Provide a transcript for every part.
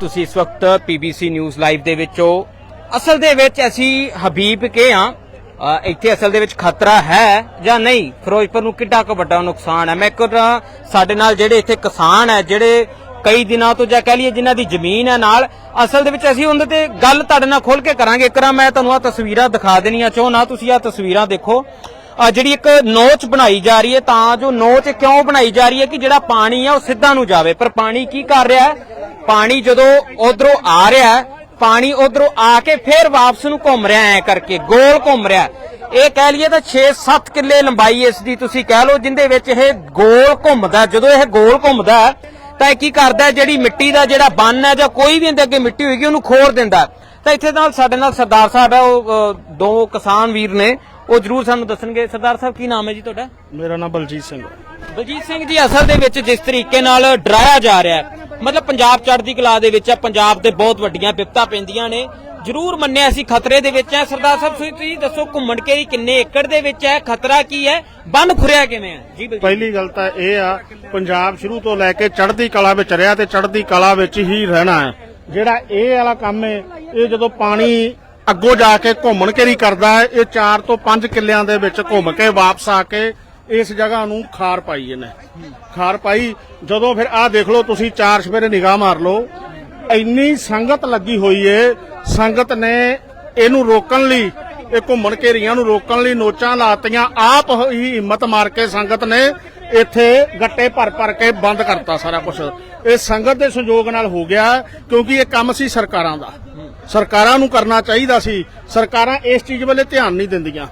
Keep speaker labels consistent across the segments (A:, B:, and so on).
A: ਤੁਸੀਂ ਇਸ ਵਕਤ ਪੀਬੀਸੀ ਨਿਊਜ਼ ਲਾਈਵ ਦੇ ਵਿੱਚੋਂ ਅਸਲ ਦੇ ਵਿੱਚ ਅਸੀਂ ਹਬੀਬ ਕੇ ਆ ਇੱਥੇ ਅਸਲ ਦੇ ਵਿੱਚ ਖਤਰਾ ਹੈ ਜਾਂ ਨਹੀਂ? ਫਿਰੋਜ਼ਪੁਰ ਨੂੰ ਕਿੱਡਾ ਕੁ ਵੱਡਾ ਨੁਕਸਾਨ ਹੈ। ਮੈਂ ਇੱਕ ਸਾਡੇ ਨਾਲ ਜਿਹੜੇ ਇੱਥੇ ਕਿਸਾਨ ਹੈ, ਜਿਹੜੇ ਕਈ ਦਿਨਾਂ ਤੋਂ ਜਾਂ ਕਹਿ ਲਈਏ ਜਿਨ੍ਹਾਂ ਦੀ ਜ਼ਮੀਨ ਹੈ ਨਾਲ, ਅਸਲ ਦੇ ਵਿੱਚ ਅਸੀਂ ਉਹਨਾਂ ਤੇ ਗੱਲ ਤੁਹਾਡੇ ਨਾਲ ਖੋਲ ਕੇ ਕਰਾਂਗੇ। ਇੱਕ ਮੈਂ ਤੁਹਾਨੂੰ ਆ ਤਸਵੀਰਾਂ ਦਿਖਾ ਦੇਣੀਆਂ ਚਾਹੁੰਦਾ। ਤੁਸੀਂ ਆ ਤਸਵੀਰਾਂ ਦੇਖੋ। ਜਿਹੜੀ ਇੱਕ ਨੋਚ ਬਣਾਈ ਜਾ ਰਹੀ ਹੈ, ਤਾਂ ਜੋ ਨੋਚ ਕਿਉਂ ਬਣਾਈ ਜਾ ਰਹੀ ਹੈ ਕਿ ਜਿਹੜਾ ਪਾਣੀ ਆ ਉਹ ਸਿੱਧਾ ਨੂੰ ਜਾਵੇ। ਪਰ ਪਾਣੀ ਕੀ ਕਰ ਰਿਹਾ ਹੈ? ਪਾਣੀ ਜਦੋਂ ਉਧਰੋਂ ਆ ਰਿਹਾ ਹੈ, ਪਾਣੀ ਉਧਰੋਂ ਆ ਕੇ ਫਿਰ ਵਾਪਸ ਨੂੰ ਘੁੰਮ ਰਿਹਾ ਐ ਕਰਕੇ ਗੋਲ ਘੁੰਮ ਰਿਹਾ ਇਹ ਕਹਿ ਲਈਏ ਤਾਂ 6-7 ਕਿੱਲੇ ਲੰਬਾਈ ਇਸ ਦੀ ਤੁਸੀਂ ਕਹਿ ਲਓ, ਜਿੰਦੇ ਵਿੱਚ ਇਹ ਗੋਲ ਘੁੰਮਦਾ ਜਦੋਂ ਇਹ ਗੋਲ ਘੁੰਮਦਾ ਤਾਂ ਇਹ ਕੀ ਕਰਦਾ ਜਿਹੜੀ ਮਿੱਟੀ ਦਾ ਜਿਹੜਾ ਬੰਨ ਹੈ ਜਾਂ ਕੋਈ ਵੀ ਇਹਦੇ ਅੱਗੇ ਮਿੱਟੀ ਹੋਏਗੀ, ਉਹਨੂੰ ਖੋਰ ਦਿੰਦਾ ਤਾਂ ਇੱਥੇ ਨਾਲ ਸਾਡੇ ਨਾਲ ਸਰਦਾਰ ਸਾਹਿਬ ਹੈ, ਉਹ ਦੋ ਕਿਸਾਨ ਵੀਰ ਨੇ। ਉਹ ਜਰੂਰ ਸਾਨੂੰ ਦੱਸਣਗੇ। ਸਰਦਾਰ ਸਾਹਿਬ ਕੀ ਨਾਮ ਹੈ ਜੀ ਤੁਹਾਡਾ?
B: ਮੇਰਾ ਨਾਮ ਬਲਜੀਤ ਸਿੰਘ
A: ਬਲਜੀਤ ਸਿੰਘ ਜੀ ਅਸਲ ਦੇ ਵਿੱਚ ਜਿਸ ਤਰੀਕੇ ਨਾਲ ਡਰਾਇਆ ਜਾ ਰਿਹਾ ਹੈ ਮਤਲਬ ਪੰਜਾਬ ਚੜ੍ਹਦੀ ਕਲਾ ਦੇ ਵਿੱਚ ਹੈ ਪੰਜਾਬ ਦੇ ਬਹੁਤ ਵੱਡੀਆਂ ਵਿਪਤਾ ਪੈਂਦੀਆਂ ਨੇ। ਜ਼ਰੂਰ ਮੰਨਿਆ ਅਸੀਂ ਖਤਰੇ ਦੇ ਵਿੱਚ ਹੈ। ਸਰਦਾਰ ਸਾਹਿਬ ਤੁਸੀਂ ਤੁਸੀਂ ਦੱਸੋ ਘੁੰਮਣ ਕੇਰੀ ਕਿੰਨੇ ਏਕੜ ਦੇ ਵਿੱਚ ਹੈ? ਖਤਰਾ ਕੀ ਹੈ? ਬੰਨ ਖੁਰਿਆ ਕਿਵੇਂ ਹੈ? ਜੀ ਬਲਜੀਤ।
B: ਪਹਿਲੀ ਗੱਲ ਤਾਂ ਇਹ ਆ ਪੰਜਾਬ ਸ਼ੁਰੂ ਤੋਂ ਲੈ ਕੇ ਚੜ੍ਹਦੀ ਕਲਾ ਵਿੱਚ ਰਿਹਾ ਤੇ ਚੜ੍ਹਦੀ ਕਲਾ ਵਿੱਚ ਹੀ ਰਹਿਣਾ ਹੈ। ਜਿਹੜਾ ਇਹ ਵਾਲਾ ਕੰਮ ਹੈ ਇਹ ਜਦੋਂ ਪਾਣੀ ਅੱਗੋਂ ਜਾ ਕੇ ਘੁੰਮਣ ਘੇਰੀ ਕਰਦਾ ਹੈ। ਇਹ 4 ਤੋਂ 5 ਕਿੱਲਿਆਂ ਦੇ ਵਿੱਚ ਘੁੰਮ ਕੇ ਵਾਪਸ ਆ ਕੇ ਇਸ ਜਗ੍ਹਾ ਨੂੰ ਖਾਰ ਪਾਈ ਇਹਨੇ। ਖਾਰ ਪਾਈ। ਜਦੋਂ ਫਿਰ ਆਹ ਦੇਖ ਲਓ, ਤੁਸੀਂ ਚਾਰ ਸਵੇਰੇ ਨਿਗਾਹ ਮਾਰ ਲਓ। ਇੰਨੀ ਸੰਗਤ ਲੱਗੀ ਹੋਈ ਏ। ਸੰਗਤ ਨੇ ਇਹਨੂੰ ਰੋਕਣ ਲਈ, ਇਹ ਘੁੰਮਣ ਘੇਰੀਆਂ ਨੂੰ ਰੋਕਣ ਲਈ ਨੋਚਾਂ ਲਾਤੀਆਂ। ਆਪ ਹੀ ਹਿੰਮਤ ਮਾਰ ਕੇ ਸੰਗਤ ਨੇ ਇੱਥੇ ਗੱਟੇ ਭਰ ਭਰ ਕੇ ਬੰਦ ਕਰਤਾ ਸਾਰਾ ਕੁਝ ਇਹ ਸੰਗਤ ਦੇ ਸਹਿਯੋਗ ਨਾਲ ਹੋ ਗਿਆ, ਕਿਉਂਕਿ ਇਹ ਕੰਮ ਸੀ ਸਰਕਾਰਾਂ ਦਾ। ਸਰਕਾਰਾਂ ਨੂੰ ਕਰਨਾ ਚਾਹੀਦਾ ਸੀ। ਸਰਕਾਰਾਂ ਇਸ ਚੀਜ਼ ਵੱਲੇ ਧਿਆਨ ਨਹੀਂ ਦਿੰਦੀਆਂ।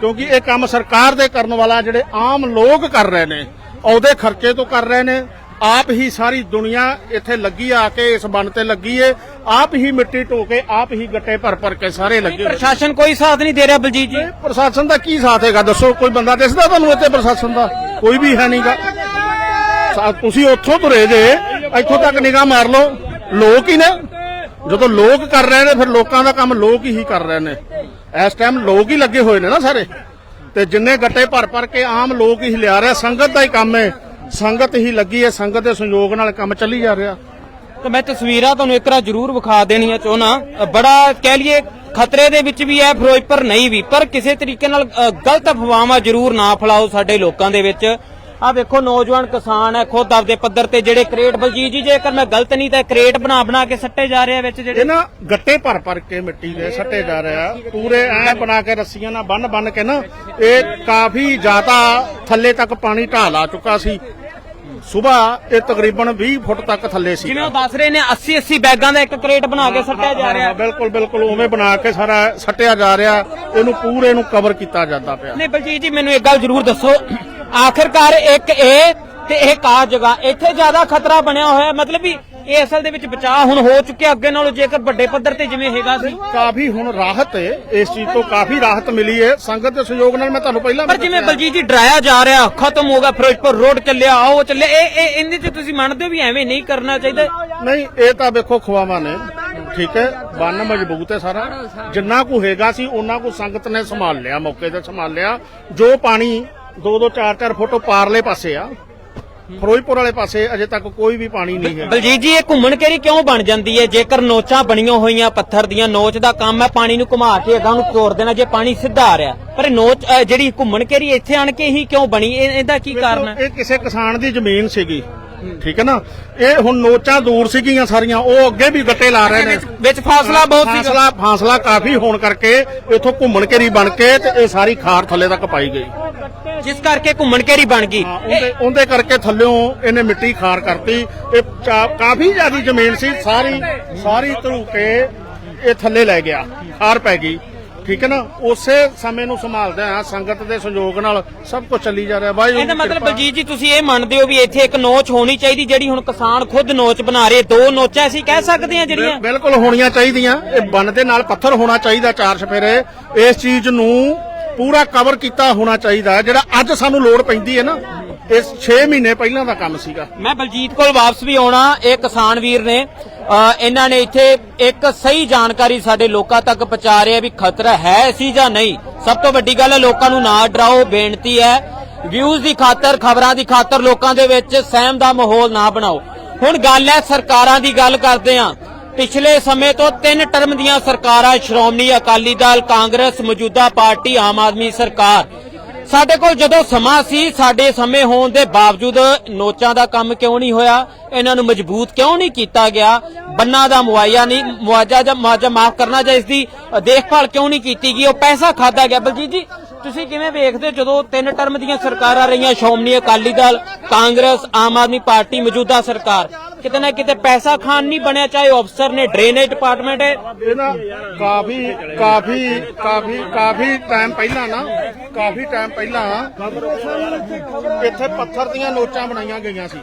B: ਕਿਉਂਕਿ ਇਹ ਕੰਮ ਸਰਕਾਰ ਦੇ ਕਰਨ ਵਾਲਾ ਜਿਹੜੇ ਆਮ ਲੋਕ ਕਰ ਰਹੇ ਨੇ ਉਹਦੇ ਖਰਚੇ ਤੋਂ ਕਰ ਰਹੇ ਨੇ। ਆਪ ਹੀ ਸਾਰੀ ਦੁਨੀਆ ਇੱਥੇ ਲੱਗੀ ਆ ਕੇ ਇਸ ਬੰਨ ਤੇ ਲੱਗੀ ਏ। ਆਪ ਹੀ ਮਿੱਟੀ ਢੋ ਕੇ ਆਪ ਹੀ ਗੱਟੇ ਭਰ ਭਰ ਕੇ ਸਾਰੇ ਲੱਗੇ।
A: ਪ੍ਰਸ਼ਾਸਨ ਕੋਈ ਸਾਥ ਨਹੀਂ ਦੇ ਰਿਹਾ ਬਲਜੀਤ ਜੀ।
B: ਪ੍ਰਸ਼ਾਸਨ ਦਾ ਕੀ ਸਾਥ ਹੈਗਾ? ਦੱਸੋ ਕੋਈ ਬੰਦਾ ਦਿਸਦਾ ਤੁਹਾਨੂੰ ਇੱਥੇ ਪ੍ਰਸ਼ਾਸਨ ਦਾ? ਕੋਈ ਵੀ ਹੈ ਨਹੀਂਗਾ ਤੁਸੀਂ ਉੱਥੋਂ ਤੁਰੇ ਜੇ ਇੱਥੋਂ ਤੱਕ ਨਿਗਾਹ ਮਾਰ ਲਓ। ਲੋਕ ਹੀ ਨੇ। ਜਦੋਂ ਲੋਕ ਕਰ ਰਹੇ ਨੇ, ਫਿਰ ਲੋਕਾਂ ਦਾ ਕੰਮ ਲੋਕ ਹੀ ਕਰ ਰਹੇ ਨੇ। ਇਸ ਟਾਈਮ ਲੋਕ ਹੀ ਲੱਗੇ ਹੋਏ ਨੇ ਨਾ ਸਾਰੇ। ਤੇ ਜਿੰਨੇ ਗੱਟੇ ਭਰ ਭਰ ਕੇ ਆਮ ਲੋਕ ਹੀ ਲਿਆ ਰਿਹਾ, ਸੰਗਤ ਦਾ ਹੀ ਕੰਮ ਹੈ। ਸੰਗਤ ਹੀ ਲੱਗੀ ਹੈ, ਸੰਗਤ ਦੇ ਸੰਯੋਗ ਨਾਲ ਕੰਮ ਚੱਲੀ ਜਾ ਰਿਹਾ।
A: ਤਾਂ ਮੈਂ ਤਸਵੀਰਾਂ ਤੁਹਾਨੂੰ ਇੱਕ ਵਾਰ ਜ਼ਰੂਰ ਵਿਖਾ ਦੇਣੀਆਂ ਚਾਹੁੰਦਾ। ਬੜਾ ਕਹਿ ਲਈਏ, ਖਤਰੇ ਦੇ ਵਿੱਚ ਵੀ ਹੈ, ਫਿਰੋਜ਼ਪੁਰ ਨਹੀਂ ਵੀ। ਪਰ ਕਿਸੇ ਤਰੀਕੇ ਨਾਲ ਗਲਤ ਅਫਵਾਹਾਂ ਜ਼ਰੂਰ ਨਾ ਫੈਲਾਓ ਸਾਡੇ ਲੋਕਾਂ ਦੇ ਵਿੱਚ। ਆ ਵੇਖੋ ਨੌਜਵਾਨ ਕਿਸਾਨ ਹੈ ਖੁਦ ਆਪਦੇ ਪੱਧਰ ਤੇ ਜਿਹੜੇ ਕ੍ਰੇਟ ਬਲਜੀਤ ਜੀ ਜੇਕਰ ਮੈਂ ਗਲਤ ਨਹੀਂ ਤਾਂ ਕ੍ਰੇਟ ਬਣਾ ਬਣਾ ਕੇ ਸੱਟੇ ਜਾ ਰਹੇ ਆ ਵਿੱਚ ਜਿਹੜੇ
B: ਇਹ ਨਾ ਗੱਟੇ ਭਰ ਭਰ ਕੇ ਮਿੱਟੀ ਦੇ ਸੱਟੇ ਜਾ ਰਿਹਾ। ਪੂਰੇ ਐ ਬਣਾ ਕੇ ਰੱਸੀਆਂ ਨਾਲ ਬੰਨ ਬੰਨ ਕੇ ਨਾ ਇਹ ਕਾਫੀ ਜ਼ਿਆਦਾ ਥੱਲੇ ਤੱਕ ਪਾਣੀ ਢਾਲ ਆ ਚੁੱਕਾ ਸੀ। ਸਵੇਰ ਇਹ ਤਕਰੀਬਨ 20 ਫੁੱਟ ਤੱਕ ਥੱਲੇ ਸੀ।
A: ਜਿਵੇਂ ਉਹ ਦੱਸ ਰਹੇ ਨੇ 80 80 ਬੈਗਾਂ ਦਾ ਇੱਕ ਕ੍ਰੇਟ ਬਣਾ ਕੇ ਸੱਟਿਆ ਜਾ ਰਿਹਾ।
B: ਬਿਲਕੁਲ ਬਿਲਕੁਲ ਉਵੇਂ ਬਣਾ ਕੇ ਸਾਰਾ ਸੱਟਿਆ ਜਾ ਰਿਹਾ। ਇਹਨੂੰ ਪੂਰੇ ਨੂੰ ਕਵਰ ਕੀਤਾ ਜਾਂਦਾ ਪਿਆ।
A: ਨਹੀਂ ਬਲਜੀਤ ਜੀ ਮੈਨੂੰ ਇੱਕ ਗੱਲ ਜ਼ਰੂਰ ਦੱਸੋ। ਆਖਿਰਕਾਰ ਇੱਕ ਇਹ ਤੇ ਇਹ ਕਾ ਜਗ੍ਹਾ ਇੱਥੇ ਜ਼ਿਆਦਾ ਖਤਰਾ ਬਣਿਆ ਹੋਇਆ ਮਤਲਬ ਵੀ ਇਹ ਅਸਲ ਦੇ ਵਿੱਚ ਬਚਾਅ ਹੁਣ ਹੋ ਚੁੱਕਿਆ ਅੱਗੇ ਨਾਲੋਂ ਜੇਕਰ ਵੱਡੇ ਪੱਧਰ ਤੇ ਜਿਵੇਂ ਹੈਗਾ ਸੀ।
B: ਕਾਫੀ ਹੁਣ ਰਾਹਤ ਹੈ ਇਸ ਚੀਜ਼ ਤੋਂ ਕਾਫੀ ਰਾਹਤ ਮਿਲੀ ਹੈ ਸੰਗਤ ਦੇ ਸਹਿਯੋਗ ਨਾਲ ਮੈਂ ਤੁਹਾਨੂੰ ਪਹਿਲਾਂ
A: ਪਰ ਜਿਵੇਂ। ਬਲਜੀਤ ਜੀ ਡਰਾਇਆ ਜਾ ਰਿਹਾ ਖਤਮ ਹੋ ਗਿਆ ਫਿਰੋਜ਼ਪੁਰ ਰੋਡ ਚੱਲਿਆ ਆਓ ਚੱਲਿਆ। ਇਹ ਇਹ ਇਹਦੇ ਚ ਤੁਸੀਂ ਮੰਨਦੇ ਹੋ ਵੀ ਐਵੇਂ ਨਹੀਂ ਕਰਨਾ ਚਾਹੀਦਾ?
B: ਨਹੀਂ ਇਹ ਤਾਂ ਵੇਖੋ ਖਵਾਵਾਂ ਨੇ। ਠੀਕ ਹੈ ਬੰਨ ਮਜ਼ਬੂਤ ਹੈ ਸਾਰਾ। ਜਿੰਨਾ ਕੁ ਹੈਗਾ ਸੀ ਉਹਨਾਂ ਕੁ ਸੰਗਤ ਨੇ ਸੰਭਾਲ ਲਿਆ ਮੌਕੇ ਤੇ ਸੰਭਾਲ ਲਿਆ। ਜੋ ਪਾਣੀ 2-2 4-4 ਫੁੱਟ ਪਾਰਲੇ ਪਾਸੇ ਆ। ਫਿਰੋਜ਼ਪੁਰ ਵਾਲੇ ਪਾਸੇ ਅਜੇ ਤੱਕ ਕੋਈ ਵੀ ਪਾਣੀ ਨਹੀਂ ਹੈ
A: ਬਲਜੀਤ ਜੀ ਇਹ ਘੁੰਮਣ ਕੇਰੀ ਕਿਉਂ ਬਣ ਜਾਂਦੀ ਹੈ? ਜੇਕਰ ਨੋਚਾਂ ਬਣੀਆਂ ਹੋਈਆਂ ਪੱਥਰ ਦੀਆਂ ਨੋਚ ਦਾ ਕੰਮ ਹੈ ਪਾਣੀ ਨੂੰ ਘੁਮਾ ਕੇ ਅਗਾਂ ਨੂੰ ਤੋੜ ਦੇਣਾ ਜੇ ਪਾਣੀ ਸਿੱਧਾ ਆ ਰਿਹਾ। ਪਰ ਇਹ ਨੋਚ ਜਿਹੜੀ ਘੁੰਮਣ ਕੇਰੀ ਇੱਥੇ ਆਣ ਕੇ ਹੀ ਕਿਉਂ ਬਣੀ? ਇਹ- ਇਹਦਾ ਕੀ ਕਾਰਨ ਹੈ?
B: ਇਹ ਕਿਸੇ ਕਿਸਾਨ ਦੀ ਜ਼ਮੀਨ ਸੀਗੀ। ਠੀਕ ਹੈ ਨਾ? ਇਹ ਹੁਣ ਨੋਚਾਂ ਦੂਰ ਸੀਗੀਆਂ ਸਾਰੀਆਂ ਉਹ ਅੱਗੇ ਵੀ ਗੱਟੇ ਲਾ ਰਹੇ ਨੇ।
A: ਵਿੱਚ- ਫਾਸਲਾ ਬਹੁਤ ਸੀਗਾ।
B: ਫਾਸਲਾ ਫਾਸਲਾ ਕਾਫੀ ਹੋਣ ਕਰਕੇ ਇੱਥੋਂ ਘੁੰਮਣ ਘੇਰੀ ਬਣ ਕੇ ਤੇ ਇਹ ਸਾਰੀ ਖਾਰ ਥੱਲੇ ਤੱਕ ਪਾਈ ਗਈ।
A: ਜਿਸ ਕਰਕੇ ਘੁੰਮਣ ਕੇਰੀ ਬਣ ਗਈ।
B: ਉਹਦੇ ਉਹਦੇ ਕਰਕੇ ਥੱਲਿਓਂ ਇਹਨੇ ਮਿੱਟੀ ਖਾਰ ਕਰਤੀ। ਇਹ ਕਾਫੀ ਜ਼ਿਆਦੀ ਜ਼ਮੀਨ ਸੀ ਸਾਰੀ ਸਾਰੀ ਧਰੂ ਕੇ ਇਹ ਥੱਲੇ ਲੈ ਗਿਆ ਖਾਰ ਪੈ ਗਈ। ਠੀਕ ਹੈ ਨਾ? ਉਸੇ ਸਮੇਂ ਨੂੰ ਸੰਭਾਲਦੇ ਆ ਸੰਗਤ ਦੇ ਸੰਯੋਗ ਨਾਲ ਸਭ ਕੁਝ ਚੱਲੀ ਜਾ ਰਿਹਾ। ਵਾਹਿਗੁਰੂ
A: ਇਹਦਾ ਮਤਲਬ। ਬਲਜੀਤ ਜੀ ਤੁਸੀਂ ਇਹ ਮੰਨਦੇ ਹੋ ਵੀ ਇੱਥੇ ਇੱਕ ਨੋਚ ਹੋਣੀ ਚਾਹੀਦੀ ਜਿਹੜੀ ਹੁਣ ਕਿਸਾਨ ਖੁਦ ਨੋਚ ਬਣਾ ਰਹੇ ਦੋ ਨੋਚਾਂ ਅਸੀਂ ਕਹਿ ਸਕਦੇ ਹਾਂ ਜਿਹੜੀਆਂ।
B: ਬਿਲ- ਬਿਲਕੁਲ ਹੋਣੀਆਂ ਚਾਹੀਦੀਆਂ। ਇਹ ਬੰਨ ਦੇ ਨਾਲ ਪੱਥਰ ਹੋਣਾ ਚਾਹੀਦਾ ਚਾਰ ਸਫੇਰੇ ਇਸ ਚੀਜ਼ ਨੂੰ ਪੂਰਾ ਕਵਰ ਕੀਤਾ ਹੋਣਾ ਚਾਹੀਦਾ। ਜਿਹੜਾ ਅੱਜ ਸਾਨੂੰ ਲੋੜ ਪੈਂਦੀ ਹੈ ਨਾ। ਇਸ 6 ਮਹੀਨੇ ਪਹਿਲਾਂ ਦਾ ਕੰਮ ਸੀਗਾ।
A: ਮੈਂ ਬਲਜੀਤ ਕੋਲ ਵਾਪਸ ਵੀ ਆਉਣਾ ਇਹ ਕਿਸਾਨ ਵੀਰ ਨੇ। ਇਹਨਾਂ ਨੇ ਇੱਥੇ ਇੱਕ ਸਹੀ ਜਾਣਕਾਰੀ ਸਾਡੇ ਲੋਕਾਂ ਤੱਕ ਪਹੁੰਚਾ ਰਿਹਾ ਵੀ ਖਤਰਾ ਹੈ ਸੀ ਜਾਂ ਨਹੀਂ। ਸਭ ਤੋਂ ਵੱਡੀ ਗੱਲ ਹੈ, ਲੋਕਾਂ ਨੂੰ ਨਾ ਡਰਾਓ, ਬੇਨਤੀ ਹੈ। ਵਿਊਜ਼ ਦੀ ਖਾਤਰ, ਖਬਰਾਂ ਦੀ ਖਾਤਰ ਲੋਕਾਂ ਦੇ ਵਿੱਚ ਸਹਿਮ ਦਾ ਮਾਹੌਲ ਨਾ ਬਣਾਓ। ਹੁਣ ਗੱਲ ਹੈ ਸਰਕਾਰਾਂ ਦੀ ਗੱਲ ਕਰਦੇ ਆ ਪਿਛਲੇ ਸਮੇਂ ਤੋਂ ਤਿੰਨ ਟਰਮ ਦੀਆਂ ਸਰਕਾਰਾਂ, ਸ਼੍ਰੋਮਣੀ ਅਕਾਲੀ ਦਲ, ਕਾਂਗਰਸ, ਮੌਜੂਦਾ ਪਾਰਟੀ, ਆਮ ਆਦਮੀ ਸਰਕਾਰ। ਸਾਡੇ ਕੋਲ ਜਦੋਂ ਸਮਾਂ ਸੀ, ਸਾਡੇ ਸਮੇਂ ਹੋਣ ਦੇ ਬਾਵਜੂਦ ਨੋਚਾਂ ਦਾ ਕੰਮ ਕਿਉਂ ਨਹੀਂ ਹੋਇਆ? ਇਹਨਾਂ ਨੂੰ ਮਜ਼ਬੂਤ ਕਿਉਂ ਨਹੀਂ ਕੀਤਾ ਗਿਆ? ਬੰਨਾ ਦਾ ਮੁਆਇਆ ਨਹੀਂ ਮੁਆਵਜ਼ਾ ਜਾਂ ਮੁਆਵਜ਼ਾ ਮਾਫ ਕਰਨਾ ਜਾਂ ਇਸ ਦੀ ਦੇਖਭਾਲ ਕਿਉਂ ਨਹੀਂ ਕੀਤੀ ਗਈ? ਉਹ ਪੈਸਾ ਖਾਦਾ ਗਿਆ। ਬਲਜੀਤ ਜੀ ਤੁਸੀਂ ਕਿਵੇਂ ਵੇਖਦੇ ਹੋ ਜਦੋਂ ਤਿੰਨ ਟਰਮ ਦੀਆਂ ਸਰਕਾਰਾਂ ਰਹੀਆਂ? ਸ਼੍ਰੋਮਣੀ ਅਕਾਲੀ ਦਲ, ਕਾਂਗਰਸ, ਆਮ ਆਦਮੀ ਪਾਰਟੀ, ਮੌਜੂਦਾ ਸਰਕਾਰ। ਕਿਤੇ ਨਾ ਕਿਤੇ ਪੈਸਾ ਖਾਨ ਨਹੀਂ ਬਣਿਆ, ਚਾਹੇ ਅਫਸਰ ਨੇ, ਡਰੇਨੇਜ ਡਿਪਾਰਟਮੈਂਟ ਹੈ।
B: ਇਹ ਨਾ ਕਾਫੀ ਕਾਫੀ ਕਾਫੀ ਕਾਫੀ ਟਾਈਮ ਪਹਿਲਾਂ ਨਾ, ਕਾਫੀ ਟਾਈਮ ਪਹਿਲਾਂ ਇੱਥੇ ਪੱਥਰ ਦੀਆਂ ਨੋਟਾਂ ਬਣਾਈਆਂ ਗਈਆਂ ਸੀ।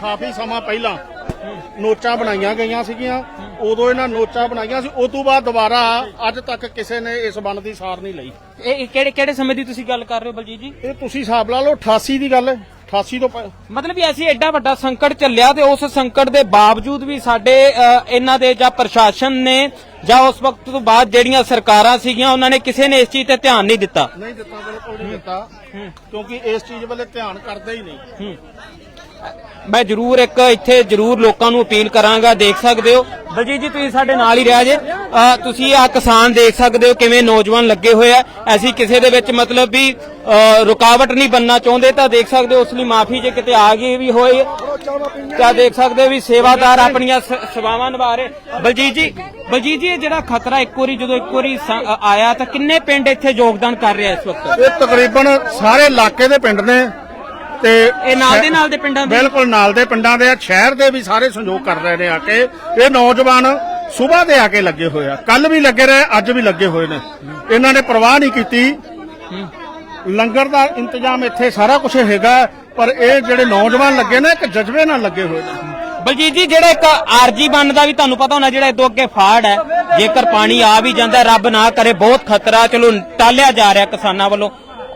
B: ਕਾਫੀ ਸਮਾਂ ਪਹਿਲਾਂ। ਨੋਟਾਂ ਬਣਾਈਆਂ ਗਈਆਂ ਸੀਗੀਆਂ। ਉਦੋਂ ਇਹਨਾਂ ਨੋਟਾਂ ਬਣਾਈਆਂ ਸੀ। ਉਸ ਤੋਂ ਬਾਅਦ ਦੁਬਾਰਾ ਅੱਜ ਤੱਕ ਕਿਸੇ ਨੇ ਇਸ ਬੰਨ ਦੀ ਸਾਰ ਨਹੀਂ ਲਈ।
A: ਇਹ ਇਹ ਕਿਹੜੇ ਕਿਹੜੇ ਸਮੇਂ ਦੀ ਤੁਸੀਂ ਗੱਲ ਕਰ ਰਹੇ ਹੋ ਬਲਜੀਤ ਜੀ?
B: ਇਹ ਤੁਸੀਂ ਹਿਸਾਬ ਲਾ ਲਓ 88 ਦੀ ਗੱਲ ਹੈ। 88 ਤੋਂ ਪ-
A: ਮਤਲਬ ਵੀ ਅਸੀਂ ਐਡਾ ਵੱਡਾ ਸੰਕਟ ਚੱਲਿਆ ਤੇ ਉਸ ਸੰਕਟ ਦੇ ਬਾਵਜੂਦ ਵੀ ਸਾਡੇ ਅ, ਇਹਨਾਂ ਦੇ ਜਾਂ ਪ੍ਰਸ਼ਾਸਨ ਨੇ ਜਾਂ ਉਸ ਵਕਤ ਤੋਂ ਬਾਅਦ ਜਿਹੜੀਆਂ ਸਰਕਾਰਾਂ ਸੀਗੀਆਂ ਉਹਨਾਂ ਨੇ ਕਿਸੇ ਨੇ ਇਸ ਚੀਜ਼ ਤੇ ਧਿਆਨ ਨਹੀਂ ਦਿੱਤਾ।
B: ਨਹੀਂ ਦਿੱਤਾ ਬਿਲਕੁਲ ਨਹੀਂ ਦਿੱਤਾ। ਕਿਉਂਕਿ ਇਸ ਚੀਜ਼ ਵੱਲੇ ਧਿਆਨ ਕਰਦੇ ਹੀ ਨਹੀਂ।
A: ਮੈਂ ਜਰੂਰ ਇੱਕ ਇੱਥੇ ਜਰੂਰ ਲੋਕਾਂ ਨੂੰ ਅਪੀਲ ਕਰਾਂਗਾ, ਦੇਖ ਸਕਦੇ ਹੋ। ਬਲਜੀਤ ਜੀ, ਤੁਸੀਂ ਸਾਡੇ ਨਾਲ ਹੀ ਰਹਿ ਜੇ। ਤੁਸੀਂ ਆ ਕਿਸਾਨ ਦੇਖ ਸਕਦੇ ਹੋ ਕਿਵੇਂ ਨੌਜਵਾਨ ਲੱਗੇ ਹੋਏ ਆ। ਅਸੀਂ ਕਿਸੇ ਦੇ ਵਿੱਚ ਮਤਲਬ ਵੀ ਰੁਕਾਵਟ ਨਹੀਂ ਬੰਨਣਾ ਚਾਹੁੰਦੇ, ਤਾਂ ਦੇਖ ਸਕਦੇ ਹੋ ਉਸ ਲਈ ਮਾਫੀ ਜੇ ਕਿਤੇ ਆ ਗਈ ਵੀ ਹੋਏ ਤਾਂ ਦੇਖ ਸਕਦੇ ਹੋ ਵੀ ਸੇਵਾਦਾਰ ਆਪਣੀਆਂ ਸੇਵਾਵਾਂ ਨਿਭਾ ਰਹੇ। ਬਲਜੀਤ ਜੀ ਬਲਜੀਤ ਜੀ, ਇਹ ਜਿਹੜਾ ਖਤਰਾ ਇੱਕ ਵਾਰੀ ਜਦੋਂ ਇੱਕ ਵਾਰੀ ਆਇਆ, ਤਾਂ ਕਿੰਨੇ ਪਿੰਡ ਇੱਥੇ ਯੋਗਦਾਨ ਕਰ ਰਿਹਾ ਇਸ ਵਕਤ?
B: ਇਹ ਤਕਰੀਬਨ ਸਾਰੇ ਇਲਾਕੇ ਦੇ ਪਿੰਡ ਨੇ। ਤੇ
A: ਇਹ ਨਾਲ ਦੇ ਨਾਲ ਦੇ ਪਿੰਡਾਂ ਦੇ?
B: ਬਿਲਕੁਲ ਨਾਲ ਦੇ ਪਿੰਡਾਂ ਦੇ ਆ ਸ਼ਹਿਰ ਦੇ ਵੀ ਸਾਰੇ ਸੰਯੋਗ ਕਰ ਰਹੇ ਨੇ ਆ ਕੇ। ਇਹ ਨੌਜਵਾਨ ਸਵੇਰ ਦੇ ਆ ਕੇ ਲੱਗੇ ਹੋਏ ਆ। ਕੱਲ ਵੀ ਲੱਗੇ ਰਹੇ ਅੱਜ ਵੀ ਲੱਗੇ ਹੋਏ ਨੇ। ਇਹਨਾਂ ਨੇ ਪਰਵਾਹ ਨਹੀਂ ਕੀਤੀ। ਲੰਗਰ ਦਾ ਇੰਤਜ਼ਾਮ ਇੱਥੇ ਸਾਰਾ ਕੁਝ ਹੈਗਾ ਪਰ ਇਹ ਜਿਹੜੇ ਨੌਜਵਾਨ ਲੱਗੇ ਨੇ ਇੱਕ ਜਜ਼ਬੇ ਨਾਲ ਲੱਗੇ ਹੋਏ ਨੇ।
A: ਬਲਜੀਤ ਜੀ ਜਿਹੜਾ ਇੱਕ ਆਰਜੀ ਬੰਨ ਦਾ ਵੀ ਤੁਹਾਨੂੰ ਪਤਾ ਹੋਣਾ ਜਿਹੜਾ ਇਦੋਂ ਅੱਗੇ ਫਾੜ ਹੈ ਜੇਕਰ ਪਾਣੀ ਆ ਵੀ ਜਾਂਦਾ ਰੱਬ ਨਾ ਕਰੇ ਬਹੁਤ ਖਤਰਾ ਚਲੋ ਟਾਲਿਆ ਜਾ ਰਿਹਾ ਕਿਸਾਨਾਂ ਵੱਲੋਂ।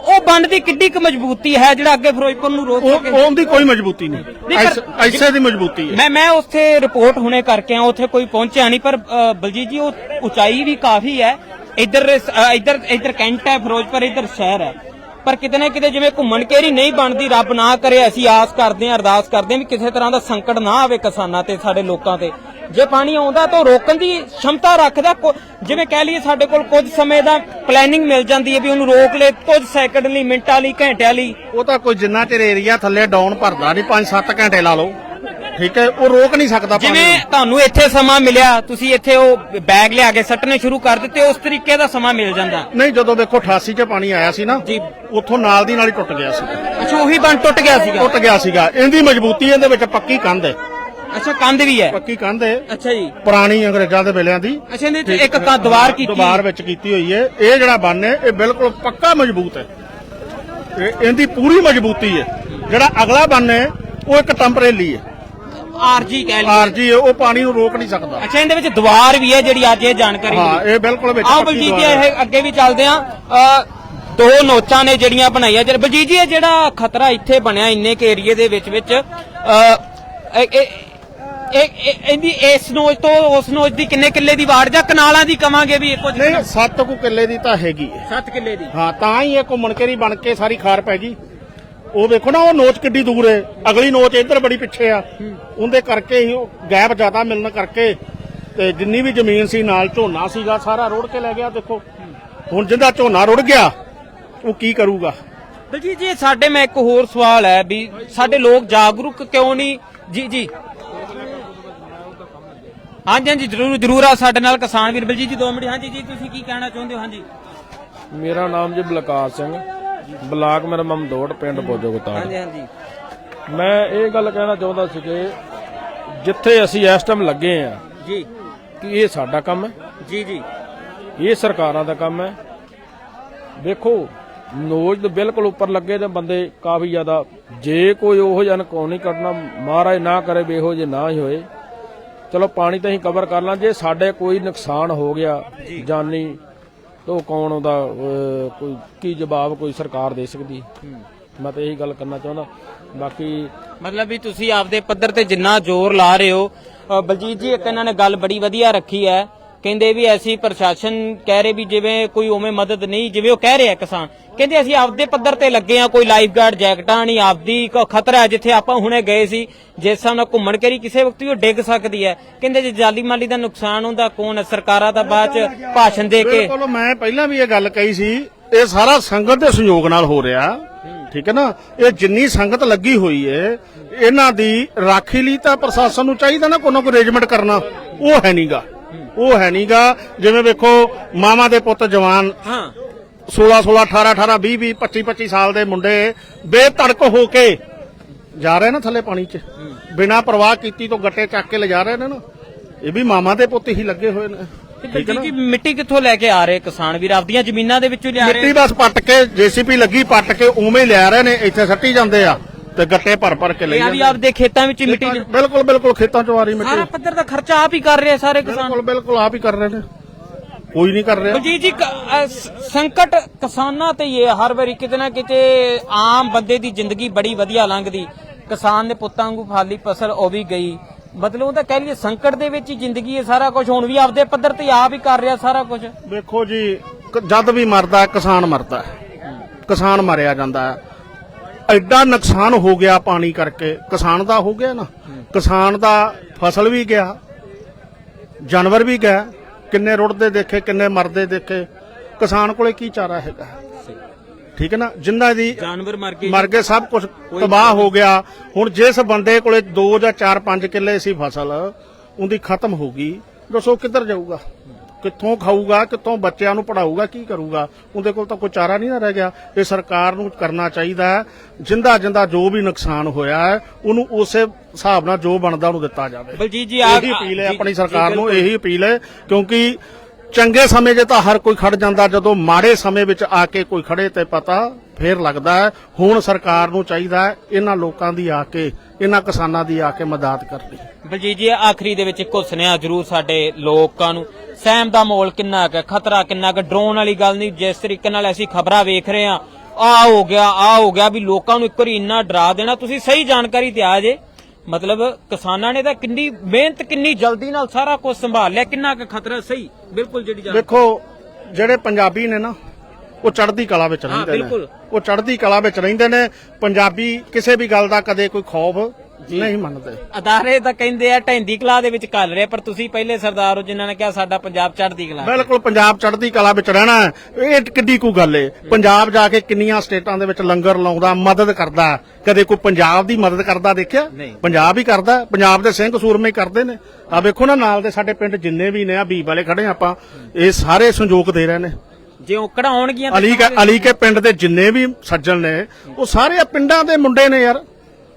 A: ਉਹ ਬੰਨ ਦੀ ਕਿੱਡੀ ਕੁ ਮਜ਼ਬੂਤੀ ਹੈ ਜਿਹੜਾ ਅੱਗੇ ਫਿਰੋਜ਼ਪੁਰ ਨੂੰ ਰੋਕ
B: ਉਹ
A: ਸਕੇ?
B: ਉਹਦੀ ਕੋਈ ਮਜ਼ਬੂਤੀ ਨਹੀਂ।
A: ਨਹੀਂ, ਪਰ-
B: ਐਸ- ਐਸੇ ਦੀ ਮਜ਼ਬੂਤੀ ਹੈ।
A: ਮੈਂ ਮੈਂ ਉੱਥੇ ਰਿਪੋਰਟ ਹੁਣੇ ਕਰਕੇ ਆ ਉੱਥੇ ਕੋਈ ਪਹੁੰਚਿਆ ਨਹੀਂ ਪਰ ਅ, ਬਲਜੀਤ ਜੀ ਉਹ ਉਚਾਈ ਵੀ ਕਾਫੀ ਹੈ। ਇੱਧਰ ਅ, ਇੱਧਰ ਇੱਧਰ ਕੈਂਟ ਹੈ ਫਿਰੋਜ਼ਪੁਰ ਇੱਧਰ ਸ਼ਹਿਰ ਹੈ। ਪਰ ਕਿਤੇ ਨਾ ਕਿਤੇ ਜਿਵੇਂ ਘੁੰਮਣ ਘੇਰੀ ਨਹੀਂ ਬਣਦੀ ਰੱਬ ਨਾ ਕਰੇ ਅਸੀਂ ਆਸ ਕਰਦੇ ਹਾਂ ਅਰਦਾਸ ਕਰਦੇ ਹਾਂ ਵੀ ਕਿਸੇ ਤਰ੍ਹਾਂ ਦਾ ਸੰਕਟ ਨਾ ਆਵੇ ਕਿਸਾਨਾਂ ਤੇ ਸਾਡੇ ਲੋਕਾਂ ਤੇ। ਜੇ ਪਾਣੀ ਆਉਂਦਾ ਤਾਂ ਰੋਕਣ ਦੀ ਸ਼ਮਤਾ ਰੱਖਦਾ ਜਿਵੇਂ ਕਹਿ ਲਈਏ ਸਾਡੇ ਕੋਲ ਕੁਝ ਸਮੇਂ ਦਾ ਪਲੈਨਿੰਗ ਮਿਲ ਜਾਂਦੀ ਹੈ ਵੀ ਉਹਨੂੰ ਰੋਕ ਲੈ ਕੁਝ ਸੈਕਿੰਡ ਲਈ ਮਿੰਟਾਂ ਲਈ ਘੰਟਿਆਂ ਲਈ।
B: ਉਹ ਤਾਂ ਕੋਈ ਜਿੰਨਾ ਚਿਰ ਏਰੀਆ ਥੱਲੇ ਡਾਊਨ ਭਰਦਾ ਨਹੀਂ 5-7 ਘੰਟੇ ਲਾ ਲਓ। ਠੀਕ ਹੈ ਉਹ ਰੋਕ ਨਹੀਂ ਸਕਦਾ ਪਾਣੀ
A: ਜਿਵੇਂ। ਤੁਹਾਨੂੰ ਇੱਥੇ ਸਮਾਂ ਮਿਲਿਆ ਤੁਸੀਂ ਇੱਥੇ ਉਹ ਬੈਗ ਲਿਆ ਕੇ ਸੱਟਣੇ ਸ਼ੁਰੂ ਕਰ ਦਿੱਤੇ ਉਸ ਤਰੀਕੇ ਦਾ ਸਮਾਂ ਮਿਲ ਜਾਂਦਾ।
B: ਨਹੀਂ ਜਦੋਂ ਦੇਖੋ 88 ਚ ਪਾਣੀ ਆਇਆ ਸੀ ਨਾ
A: ਜੀ।
B: ਉੱਥੋਂ ਨਾਲ ਦੀ ਨਾਲ ਹੀ ਟੁੱਟ ਗਿਆ ਸੀ।
A: ਅੱਛਾ ਉਹੀ ਬੰਨ ਟੁੱਟ ਗਿਆ ਸੀਗਾ।
B: ਟੁੱਟ ਗਿਆ ਸੀਗਾ। ਇਹਦੀ ਮਜ਼ਬੂਤੀ ਇਹਦੇ ਵਿੱਚ ਪੱਕੀ ਕੰਧ ਹੈ।
A: ਅੱਛਾ ਕੰਧ ਵੀ ਹੈ?
B: ਪੱਕੀ ਕੰਧ ਹੈ।
A: ਅੱਛਾ ਜੀ।
B: ਪੁਰਾਣੀ ਅੰਗਰੇਜ਼ਾਂ ਦੇ ਵੇਲਿਆਂ ਦੀ।
A: ਅੱਛਾ ਇਹਦੇ ਵਿੱਚ ਇੱਕ ਤਾਂ ਦੀਵਾਰ ਕੀਤੀ।
B: ਦੀਵਾਰ ਵਿੱਚ ਕੀਤੀ ਹੋਈ ਹੈ। ਇਹ ਜਿਹੜਾ ਬੰਨ ਹੈ ਇਹ ਬਿਲਕੁਲ ਪੱਕਾ ਮਜ਼ਬੂਤ ਹੈ। ਇਹ ਇਹਦੀ ਪੂਰੀ ਮਜ਼ਬੂਤੀ ਹੈ। ਜਿਹੜਾ ਅਗਲਾ ਬੰਨ ਹੈ ਉਹ ਇੱਕ ਟੈਂਪਰੇਰੀ ਹੈ।
A: ਆਰਜੀ ਕਹਿ ਲਈ
B: ਆਰਜੀ ਉਹ ਪਾਣੀ ਨੂੰ ਰੋਕ ਨਹੀਂ ਸਕਦਾ।
A: ਅੱਛਾ ਇਹਦੇ ਵਿੱਚ ਦੀਵਾਰ ਵੀ ਹੈ ਜਿਹੜੀ ਅੱਜ ਇਹ ਜਾਣਕਾਰੀ
B: ਹਾਂ ਇਹ ਬਿਲਕੁਲ ਵਿੱਚ
A: ਆਓ ਬਲਜੀਤ ਜੀ। ਇਹ ਅੱਗੇ ਵੀ ਚੱਲਦੇ ਆ। ਦੋ ਨੋਚਾਂ ਨੇ ਜਿਹੜੀਆਂ ਬਣਾਈਆਂ। ਜਿਹੜੇ ਬਲਜੀਤ ਜੀ ਇਹ ਜਿਹੜਾ ਖਤਰਾ ਇੱਥੇ ਬਣਿਆ ਇੰਨੇ ਕੇ ਏਰੀਏ ਦੇ ਵਿੱਚ ਵਿੱਚ ਇਹ- ਇਹ- ਇਹ ਇਹ- ਇਹਦੀ ਇਸ ਨੋਚ ਤੋਂ ਉਸ ਨੋਚ ਦੀ ਕਿੰਨੇ ਕਿੱਲੇ ਦੀ ਵਾੜ ਜਾਂ ਕਨਾਲਾਂ ਦੀ ਕਵਾਂਗੇ ਵੀ ਇਹ ਕੁਝ
B: ਨਹੀਂ 7 ਕੁ ਕਿੱਲੇ ਦੀ ਤਾਂ ਹੈਗੀ ਹੈ।
A: 7 ਕਿੱਲੇ ਦੀ।
B: ਹਾਂ ਤਾਂ ਹੀ ਇਹ ਘੁੰਮਣ ਕੇਰੀ ਬਣ ਕੇ ਸਾਰੀ ਖਾਰ ਪੈ ਗਈ। ਉਹ ਵੇਖੋ ਨਾ ਉਹ ਨੋਚ ਕਿੱਡੀ ਦੂਰ ਹੈ। ਅਗਲੀ ਨੋਚ ਇੱਧਰ ਬੜੀ ਪਿੱਛੇ ਆ। ਉਹਦੇ ਕਰਕੇ ਹੀ ਉਹ ਗੈਪ ਜ਼ਿਆਦਾ ਮਿਲਣ ਕਰਕੇ ਤੇ ਜਿੰਨੀ ਵੀ ਜ਼ਮੀਨ ਸੀ ਨਾਲ ਝੋਨਾ ਸੀਗਾ ਸਾਰਾ ਰੁੜ ਕੇ ਲੈ ਗਿਆ ਦੇਖੋ। ਹੁਣ ਜਿੰਦਾ ਝੋਨਾ ਰੁੜ ਗਿਆ ਉਹ ਕੀ ਕਰੂਗਾ?
A: ਬਲਜੀਤ ਜੀ ਸਾਡੇ ਮੈਂ ਇੱਕ ਹੋਰ ਸਵਾਲ ਹੈ ਵੀ ਸਾਡੇ ਲੋਕ ਜਾਗਰੂਕ ਕਿਉਂ ਨਹੀਂ? ਜੀ ਜੀ। ਹਾਂਜੀ ਹਾਂਜੀ ਜਰੂਰ ਜਰੂਰ ਆ ਸਾਡੇ ਨਾਲ ਕਿਸਾਨ ਵੀਰ ਬਲਜੀਤ ਜੀ 2 ਮਿੰਟ। ਹਾਂਜੀ ਜੀ ਤੁਸੀਂ ਕੀ ਕਹਿਣਾ ਚਾਹੁੰਦੇ ਹੋ? ਹਾਂਜੀ।
C: ਮੇਰਾ ਨਾਮ ਜੀ ਬਲਕਾਰ ਸਿੰਘ ਬਲਾਕ ਮੇਰਾ ਮਮਦੋੜ ਪਿੰਡ ਬੋਜੋਗਤਾਨ
A: ਹਾਂਜੀ ਹਾਂਜੀ।
C: ਮੈਂ ਇਹ ਗੱਲ ਕਹਿਣਾ ਚਾਹੁੰਦਾ ਸੀ ਕਿ ਜਿੱਥੇ ਅਸੀਂ ਇਸ ਟਾਈਮ ਲੱਗੇ ਆ
A: ਜੀ।
C: ਕਿ ਇਹ ਸਾਡਾ ਕੰਮ ਹੈ।
A: ਜੀ ਜੀ।
C: ਇਹ ਸਰਕਾਰਾਂ ਦਾ ਕੰਮ ਹੈ। ਦੇਖੋ ਨੋਜ ਦੇ ਬਿਲਕੁਲ ਉੱਪਰ ਲੱਗੇ ਨੇ ਬੰਦੇ ਕਾਫੀ ਜ਼ਿਆਦਾ ਜੇ ਕੋਈ ਉਹੋ ਜਿਹਾ ਕੋ ਨਹੀਂ ਕੱਢਣਾ ਮਹਾਰਾਜ ਨਾ ਕਰੇ ਇਹੋ ਜੇ ਨਾ ਹੀ ਹੋਏ। ਚਲੋ ਪਾਣੀ ਤਾਂ ਅਸੀਂ ਕਵਰ ਕਰ ਲਾਂ ਜੇ ਸਾਡੇ ਕੋਈ ਨੁਕਸਾਨ ਹੋ ਗਿਆ ਜਾਨੀ ਤਾਂ ਉਹ ਕੌਣ ਉਹਦਾ ਕੋਈ ਕੀ ਜਵਾਬ ਕੋਈ ਸਰਕਾਰ ਦੇ ਸਕਦੀ? ਮੈਂ ਤਾਂ ਇਹੀ ਗੱਲ ਕਰਨਾ ਚਾਹੁੰਦਾ। ਬਾਕੀ
A: ਮਤਲਬ ਵੀ ਤੁਸੀਂ ਆਪਦੇ ਪੱਧਰ ਤੇ ਜਿੰਨਾ ਜ਼ੋਰ ਲਾ ਰਹੇ ਹੋ ਬਲਜੀਤ ਜੀ ਇੱਕ ਇਹਨਾਂ ਨੇ ਗੱਲ ਬੜੀ ਵਧੀਆ ਰੱਖੀ ਹੈ। ਕਹਿੰਦੇ ਵੀ ਐਸੀ ਪ੍ਰਸ਼ਾਸਨ ਕਹਿ ਰਹੇ ਵੀ ਜਿਵੇਂ ਕੋਈ ਉਵੇਂ ਮਦਦ ਨਹੀਂ, ਜਿਵੇਂ ਉਹ ਕਹਿ ਰਿਹਾ ਕਿਸਾਨ ਕਹਿੰਦੇ ਅਸੀਂ ਆਪਦੇ ਪੱਧਰ ਤੇ ਲੱਗੇ ਆ ਕੋਈ ਲਾਈਫ ਗਾਰਡ ਜੈਕਟਾਂ ਨਹੀਂ, ਆਪਦੀ ਕੋ ਖਤਰਾ ਹੈ ਜਿੱਥੇ ਆਪਾਂ ਹੁਣੇ ਗਏ ਸੀ। ਜਿਸ ਹਿਸਾਬ ਨਾਲ ਘੁੰਮਣ ਕਰੀ ਕਿਸੇ ਵਕਤ ਵੀ ਉਹ ਡਿੱਗ ਸਕਦੀ ਹੈ। ਕਹਿੰਦੇ ਜੇ ਜਾਲੀ ਮਾਲੀ ਦਾ ਨੁਕਸਾਨ ਹੁੰਦਾ, ਕੌਣ ਹੈ? ਸਰਕਾਰਾਂ ਦਾ ਬਾਅਦ ਚ ਭਾਸ਼ਣ ਦੇ ਕੇ
B: ਬਿਲਕੁਲ, ਮੈਂ ਪਹਿਲਾਂ ਵੀ ਇਹ ਗੱਲ ਕਹੀ ਸੀ, ਇਹ ਸਾਰਾ ਸੰਗਤ ਦੇ ਸਹਿਯੋਗ ਨਾਲ ਹੋ ਰਿਹਾ। ਠੀਕ ਹੈ ਨਾ? ਇਹ ਜਿੰਨੀ ਸੰਗਤ ਲੱਗੀ ਹੋਈ ਏ, ਇਹਨਾਂ ਦੀ ਰਾਖੀ ਲਈ ਤਾਂ ਪ੍ਰਸ਼ਾਸਨ ਨੂੰ ਚਾਹੀਦਾ ਨਾ ਕੋਈ ਨਾ ਕੋਈ ਅਰੇਂਜਮੈਂਟ ਕਰਨਾ। ਉਹ ਹੈ ਨਹੀਂਗਾ ਉਹ ਹੈ ਨਹੀਂਗਾ ਜਿਵੇਂ ਵੇਖੋ ਮਾਮਾ ਦੇ ਪੁੱਤ ਜਵਾਨ।
A: ਹਾਂ।
B: 16 16 18 18 20 20 25 25 ਸਾਲ ਦੇ ਮੁੰਡੇ ਬੇਧੜਕ ਹੋ ਕੇ ਜਾ ਰਹੇ ਨਾ ਥੱਲੇ ਪਾਣੀ 'ਚ। ਬਿਨਾਂ ਪ੍ਰਵਾਹ ਕੀਤੀ ਤੋਂ ਗੱਟੇ ਚੱਕ ਕੇ ਲਿਜਾ ਰਹੇ ਨੇ ਨਾ। ਇਹ ਵੀ ਮਾਮਾ ਦੇ ਪੁੱਤ ਹੀ ਲੱਗੇ ਹੋਏ ਨੇ। ਠੀਕ ਹੈ
A: ਮਿੱਟੀ ਕਿੱਥੋਂ ਲੈ ਕੇ ਆ ਰਹੇ ਕਿਸਾਨ ਵੀਰ? ਆਪਦੀਆਂ ਜ਼ਮੀਨਾਂ ਦੇ ਵਿੱਚੋਂ ਲਿਆ ਰਹੇ?
B: ਮਿੱਟੀ ਬਸ ਪੱਟ ਕੇ ਜੀਸੀਪੀ ਲੱਗੀ ਪੱਟ ਕੇ ਉਵੇਂ ਲਿਆ ਰਹੇ ਨੇ ਇੱਥੇ ਸੱਟੀ ਜਾਂਦੇ ਆ। ਤੇ ਗੱਟੇ ਭਰ ਭਰ ਕੇ ਲਈ
A: ਇਹ ਆ ਵੀ
B: ਜਾਂਦੇ।
A: ਆਪਦੇ ਖੇਤਾਂ ਵਿੱਚ ਹੀ ਮਿੱਟੀ
B: ਬਿਲਕੁਲ ਬਿਲਕੁਲ ਖੇਤਾਂ ਚੋਂ ਆ ਰਹੀ
A: ਸਾਰਾ
B: ਮਿੱਟੀ
A: ਪੱਧਰ ਦਾ ਖਰਚਾ ਆਪ ਹੀ ਕਰ ਰਹੇ ਆ ਸਾਰੇ ਕਿਸਾਨ।
B: ਬਿਲਕੁਲ ਬਿਲਕੁਲ ਆਪ ਹੀ ਕਰ ਰਹੇ ਨੇ। ਕੋਈ ਨਹੀਂ ਕਰ ਰਿਹਾ।
A: ਬਲਜੀਤ ਜੀ ਕ- ਅ, ਸ- ਸੰਕਟ ਕਿਸਾਨਾਂ ਤੇ ਹੀ ਹੈ। ਹਰ ਵਾਰੀ ਕਿਤੇ ਨਾ ਕਿਤੇ ਆਮ ਬੰਦੇ ਦੀ ਜ਼ਿੰਦਗੀ ਬੜੀ ਵਧੀਆ ਲੰਘਦੀ। ਕਿਸਾਨ ਦੇ ਪੁੱਤਾਂ ਵਾਂਗੂ ਫਾਲੀ ਫਸਲ ਉਹ ਵੀ ਗਈ। ਮਤਲਬ ਉਹ ਤਾਂ ਕਹਿ ਲਈਏ ਸੰਕਟ ਦੇ ਵਿੱਚ ਹੀ ਜ਼ਿੰਦਗੀ ਹੈ ਸਾਰਾ ਕੁਝ ਹੁਣ ਵੀ ਆਪਦੇ ਪੱਧਰ ਤੇ ਆਪ ਹੀ ਕਰ ਰਿਹਾ ਸਾਰਾ ਕੁਝ
B: ਵੇਖੋ ਜੀ ਕ- ਜਦ ਵੀ ਮਰਦਾ ਹੈ, ਕਿਸਾਨ ਮਰਦਾ ਹੈ। ਕਿਸਾਨ ਮਾਰਿਆ ਜਾਂਦਾ ਹੈ। ਐਡਾ ਨੁਕਸਾਨ ਹੋ ਗਿਆ ਪਾਣੀ ਕਰਕੇ। ਕਿਸਾਨ ਦਾ ਹੋ ਗਿਆ ਨਾ। ਕਿਸਾਨ ਦਾ ਫਸਲ ਵੀ ਗਿਆ ਜਾਨਵਰ ਵੀ ਗਿਆ। ਕਿੰਨੇ ਰੁੜਦੇ ਦੇਖੇ ਕਿੰਨੇ ਮਰਦੇ ਦੇਖੇ। ਕਿਸਾਨ ਕੋਲੇ ਕੀ ਚਾਰਾ ਹੈਗਾ? ਠੀਕ ਹੈ ਨਾ? ਜਿੰਨਾ ਦੀ
A: ਜਾਨਵਰ ਮਰ ਗਏ।
B: ਮਰ ਗਏ ਸਭ ਕੁਝ ਤਬਾਹ ਹੋ ਗਿਆ। ਹੁਣ ਜਿਸ ਬੰਦੇ ਕੋਲੇ 2 ਜਾਂ 4 5 ਕਿੱਲੇ ਸੀ ਫਸਲ ਉਹਦੀ ਖਤਮ ਹੋ ਗਈ। ਦੱਸੋ ਕਿੱਧਰ ਜਾਊਗਾ? ਕਿੱਥੋਂ ਖਾਊਗਾ ਕਿੱਥੋਂ ਬੱਚਿਆਂ ਨੂੰ ਪੜਾਊਗਾ ਕੀ ਕਰੂਗਾ? ਉਹਦੇ ਕੋਲ ਤਾਂ ਕੋਈ ਚਾਰਾ ਨਹੀਂ ਨਾ ਰਹਿ ਗਿਆ। ਇਹ ਸਰਕਾਰ ਨੂੰ ਕਰਨਾ ਚਾਹੀਦਾ ਹੈ। ਜਿੰਦਾ ਜਿੰਦਾ ਜੋ ਵੀ ਨੁਕਸਾਨ ਹੋਇਆ ਹੈ ਉਹਨੂੰ ਉਸੇ ਹਿਸਾਬ ਨਾਲ ਜੋ ਬਣਦਾ ਉਹਨੂੰ ਦਿੱਤਾ ਜਾਵੇ।
A: ਬਲਜੀਤ ਜੀ
B: ਇਹੀ ਅਪੀਲ ਹੈ ਆਪਣੀ ਸਰਕਾਰ ਨੂੰ। ਇਹੀ ਅਪੀਲ ਹੈ ਕਿਉਂਕਿ ਚੰਗੇ ਸਮੇਂ 'ਚ ਤਾਂ ਹਰ ਕੋਈ ਖੜ ਜਾਂਦਾ ਜਦੋਂ ਮਾੜੇ ਸਮੇਂ ਵਿੱਚ ਆ ਕੇ ਕੋਈ ਖੜੇ ਤੇ ਪਤਾ ਫੇਰ ਲੱਗਦਾ ਹੈ। ਹੁਣ ਸਰਕਾਰ ਨੂੰ ਚਾਹੀਦਾ ਹੈ ਇਹਨਾਂ ਲੋਕਾਂ ਦੀ ਆ ਕੇ ਇਹਨਾਂ ਕਿਸਾਨਾਂ ਦੀ ਆ ਕੇ ਮਦਦ ਕਰਨੀ।
A: ਬਲਜੀਤ ਜੀ ਆਖਰੀ ਦੇ ਵਿੱਚ ਇੱਕੋ ਸੁਨੇਹਾ ਜ਼ਰੂਰ ਸਾਡੇ ਲੋਕਾਂ ਨੂੰ। ਸਹਿਮ ਦਾ ਮਾਹੌਲ ਕਿੰਨਾ ਕੁ ਹੈ ਖਤਰਾ ਕਿੰਨਾ ਕੁ ਡਰੋਨ ਵਾਲੀ ਗੱਲ ਨਹੀਂ ਜਿਸ ਤਰੀਕੇ ਨਾਲ ਅਸੀਂ ਖਬਰਾਂ ਵੇਖ ਰਹੇ ਆ ਆ ਹੋ ਗਿਆ ਆ ਹੋ ਗਿਆ ਵੀ ਲੋਕਾਂ ਨੂੰ ਇੱਕ ਵਾਰੀ ਇੰਨਾ ਡਰਾ ਦੇਣਾ ਤੁਸੀਂ ਸਹੀ ਜਾਣਕਾਰੀ ਤੇ ਆ ਜੇ। ਮਤਲਬ ਕਿਸਾਨਾਂ ਨੇ ਤਾਂ ਕਿੰਨੀ ਮਿਹਨਤ ਕਿੰਨੀ ਜਲਦੀ ਨਾਲ ਸਾਰਾ ਕੁਝ ਸੰਭਾਲ ਲਿਆ ਕਿੰਨਾ ਕੁ ਖਤਰਾ ਸਹੀ? ਬਿਲਕੁਲ ਜਿਹੜੀ ਜਾਣ
B: ਵੇਖੋ ਜਿਹੜੇ ਪੰਜਾਬੀ ਨੇ ਨਾ ਉਹ ਚੜ੍ਹਦੀ ਕਲਾ ਵਿੱਚ ਰਹਿੰਦੇ ਨੇ।
A: ਬਿਲਕੁਲ।
B: ਉਹ ਚੜ੍ਹਦੀ ਕਲਾ ਵਿੱਚ ਰਹਿੰਦੇ ਨੇ। ਪੰਜਾਬੀ ਕਿਸੇ ਵੀ ਗੱਲ ਦਾ ਕਦੇ ਕੋਈ ਖੌਫ ਨਹੀਂ ਮੰਨਦੇ।
A: ਅਦਾਰੇ ਤਾਂ ਕਹਿੰਦੇ ਆ ਢੈਂਦੀ ਕਲਾ ਦੇ ਵਿੱਚ ਕੱਲ ਰਿਹਾ ਪਰ ਤੁਸੀਂ ਪਹਿਲੇ ਸਰਦਾਰ ਹੋ ਜਿਨ੍ਹਾਂ ਨੇ ਕਿਹਾ ਸਾਡਾ ਪੰਜਾਬ ਚੜ੍ਹਦੀ ਕਲਾ
B: ਬਿਲਕੁਲ ਪੰਜਾਬ ਚੜ੍ਹਦੀ ਕਲਾ ਵਿੱਚ ਰਹਿਣਾ ਹੈ। ਇਹ ਕਿੱਡੀ ਕੂ ਗੱਲ ਏ। ਪੰਜਾਬ ਜਾ ਕੇ ਕਿੰਨੀਆਂ ਸਟੇਟਾਂ ਦੇ ਵਿੱਚ ਲੰਗਰ ਲਾਉਂਦਾ ਮਦਦ ਕਰਦਾ ਕਦੇ ਕੋਈ ਪੰਜਾਬ ਦੀ ਮਦਦ ਕਰਦਾ ਦੇਖਿਆ?
A: ਨਹੀਂ।
B: ਪੰਜਾਬ ਹੀ ਕਰਦਾ ਪੰਜਾਬ ਦੇ ਸਿੰਘ ਸੂਰਮੇ ਕਰਦੇ ਨੇ। ਆ ਵੇਖੋ ਨਾ ਨਾਲ ਦੇ ਸਾਡੇ ਪਿੰਡ ਜਿੰਨੇ ਵੀ ਨੇ ਆ ਬੀਬ ਵਾਲੇ ਖੜੇ ਆਪਾਂ ਇਹ ਸਾਰੇ ਸੰਯੋਗ ਦੇ ਰਹੇ ਨੇ।
A: ਜੇ ਉਹ ਕਢਾਉਣਗੀਆਂ ਤਾਂ
B: ਅਲੀ ਕੇ ਅਲੀ ਕੇ ਪਿੰਡ ਦੇ ਜਿੰਨੇ ਵੀ ਸੱਜਣ ਨੇ ਉਹ ਸਾਰੇ ਆ ਪਿੰਡਾਂ ਦੇ ਮੁੰਡੇ ਨੇ ਯਾਰ।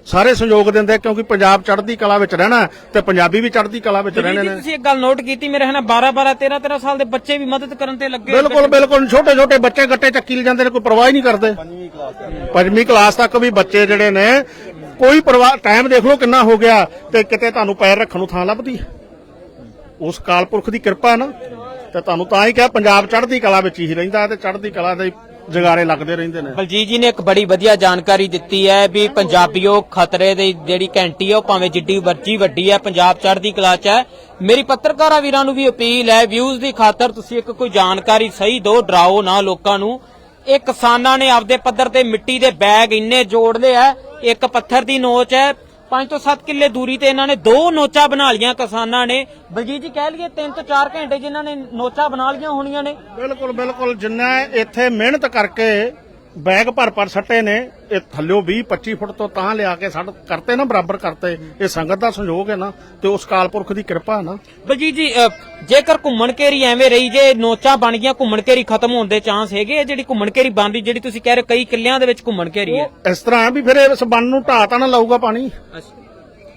B: ਸਾਰੇ ਸੰਯੋਗ ਦਿੰਦੇ ਕਿਉਂਕਿ ਪੰਜਾਬ ਚੜ੍ਹਦੀ ਕਲਾ ਵਿੱਚ ਰਹਿਣਾ ਤੇ ਪੰਜਾਬੀ ਵੀ ਚੜ੍ਹਦੀ ਕਲਾ ਵਿੱਚ ਰਹਿਣੇ ਨੇ।
A: ਤੁਸੀਂ ਇੱਕ ਗੱਲ ਨੋਟ ਕੀਤੀ ਮੇਰੇ ਹਨਾ 12 12 13 13 ਸਾਲ ਦੇ ਬੱਚੇ ਵੀ ਮਦਦ ਕਰਨ ਤੇ ਲੱਗੇ
B: ਬਿਲਕੁਲ ਬਿਲਕੁਲ ਛੋਟੇ ਛੋਟੇ ਬੱਚੇ ਗੱਟੇ ਚੱਕੀ ਲੈ ਜਾਂਦੇ ਨੇ ਕੋਈ ਪਰਵਾਹ ਹੀ ਨਹੀਂ ਕਰਦੇ। ਪੰਜਵੀਂ ਕਲਾਸ ਤੱਕ। ਵੀ ਬੱਚੇ ਜਿਹੜੇ ਨੇ ਕੋਈ ਪਰਵਾਹ ਟਾਈਮ ਦੇਖ ਲਓ ਕਿੰਨਾ ਹੋ ਗਿਆ ਤੇ ਕਿਤੇ ਤੁਹਾਨੂੰ ਪੈਰ ਰੱਖਣ ਨੂੰ ਥਾਂ ਲੱਭਦੀ। ਉਸ ਕਾਲਪੁਰਖ ਦੀ ਕਿਰਪਾ ਨਾ ਤੇ ਤੁਹਾਨੂੰ ਤਾਂ ਹੀ ਕਿਹਾ ਪੰਜਾਬ ਚੜ੍ਹਦੀ ਕਲਾ ਵਿੱਚ ਹੀ ਰਹਿੰਦਾ ਤੇ ਚੜ੍ਹਦੀ ਕਲਾ ਦੇ ਜਗਾਰੇ ਲੱਗਦੇ ਰਹਿੰਦੇ ਨੇ।
A: ਬਲਜੀਤ ਜੀ ਨੇ ਇੱਕ ਬੜੀ ਵਧੀਆ ਜਾਣਕਾਰੀ ਦਿੱਤੀ ਹੈ ਵੀ ਪੰਜਾਬੀਓ ਖਤਰੇ ਦੀ ਜਿਹੜੀ ਘੰਟੀ ਹੈ ਉਹ ਭਾਵੇਂ ਜਿੱਡੀ ਵਰਜੀ ਵੱਡੀ ਹੈ ਪੰਜਾਬ ਚੜ੍ਹਦੀ ਕਲਾ ਚ ਹੈ। ਮੇਰੀ ਪੱਤਰਕਾਰਾਂ ਵੀਰਾਂ ਨੂੰ ਵੀ ਅਪੀਲ ਹੈ ਵਿਊਜ਼ ਦੀ ਖਾਤਰ ਤੁਸੀਂ ਇੱਕ ਕੋਈ ਜਾਣਕਾਰੀ ਸਹੀ ਦਿਓ ਡਰਾਓ ਨਾ ਲੋਕਾਂ ਨੂੰ। ਇਹ ਕਿਸਾਨਾਂ ਨੇ ਆਪਦੇ ਪੱਧਰ ਤੇ ਮਿੱਟੀ ਦੇ ਬੈਗ ਇੰਨੇ ਜੋੜ ਲਏ ਆ, ਇੱਕ ਪੱਥਰ ਦੀ ਨੋਚ ਹੈ 5 ਤੋਂ 7 ਕਿੱਲੇ ਦੂਰੀ ਤੇ ਇਹਨਾਂ ਨੇ ਦੋ ਨੋਚਾ ਬਣਾ ਲੀਆਂ ਕਿਸਾਨਾਂ ਨੇ। ਬਲਜੀਤ ਜੀ ਕਹਿ ਲਈਏ 3 ਤੋਂ 4 ਘੰਟੇ ਜਿਨ੍ਹਾਂ ਨੇ ਨੋਚਾ ਬਣਾ ਲੀਆਂ ਹੋਣੀਆਂ ਨੇ।
B: ਬਿਲਕੁਲ ਬਿਲਕੁਲ। ਜਿੰਨਾ ਇੱਥੇ ਮਿਹਨਤ ਕਰਕੇ ਬੈਗ ਭਰ ਭਰ ਸੱਟੇ ਨੇ ਇਹ ਥੱਲਿਓ 20 25 ਫੁੱਟ ਤੋਂ ਤਾਂ ਲਿਆ ਕੇ ਸੱਟ ਕਰਤੇ ਨਾ ਬਰਾਬਰ ਕਰਤੇ। ਇਹ ਸੰਗਤ ਦਾ ਸੰਯੋਗ ਹੈ ਨਾ ਤੇ ਉਸ ਕਾਲਪੁਰਖ ਦੀ ਕਿਰਪਾ ਹੈ ਨਾ।
A: ਬਲਜੀਤ ਜੀ ਜੇਕਰ ਘੁੰਮਣ ਘੇਰੀ ਐਵੇਂ ਰਹੀ ਜੇ ਨੋਚਾਂ ਬਣ ਗਈਆਂ ਘੁੰਮਣ ਘੇਰੀ ਖਤਮ ਹੋਣ ਦੇ ਚਾਂਸ ਹੈਗੇ ਜਿਹੜੀ ਘੁੰਮਣ ਬਣ ਰਹੀ ਜਿਹੜੀ ਤੁਸੀਂ ਕਹਿ ਰਹੇ ਕਈ ਕਿੱਲਿਆਂ ਦੇ ਵਿੱਚ ਘੁੰਮਣ ਘੇਰੀ ਹੈ।
B: ਇਸ ਤਰ੍ਹਾਂ ਵੀ ਫਿਰ ਇਸ ਬੰਨ ਨੂੰ ਢਾਹ ਤਾਂ ਨਾ ਲਾਊਗਾ ਪਾਣੀ। ਢਾਹ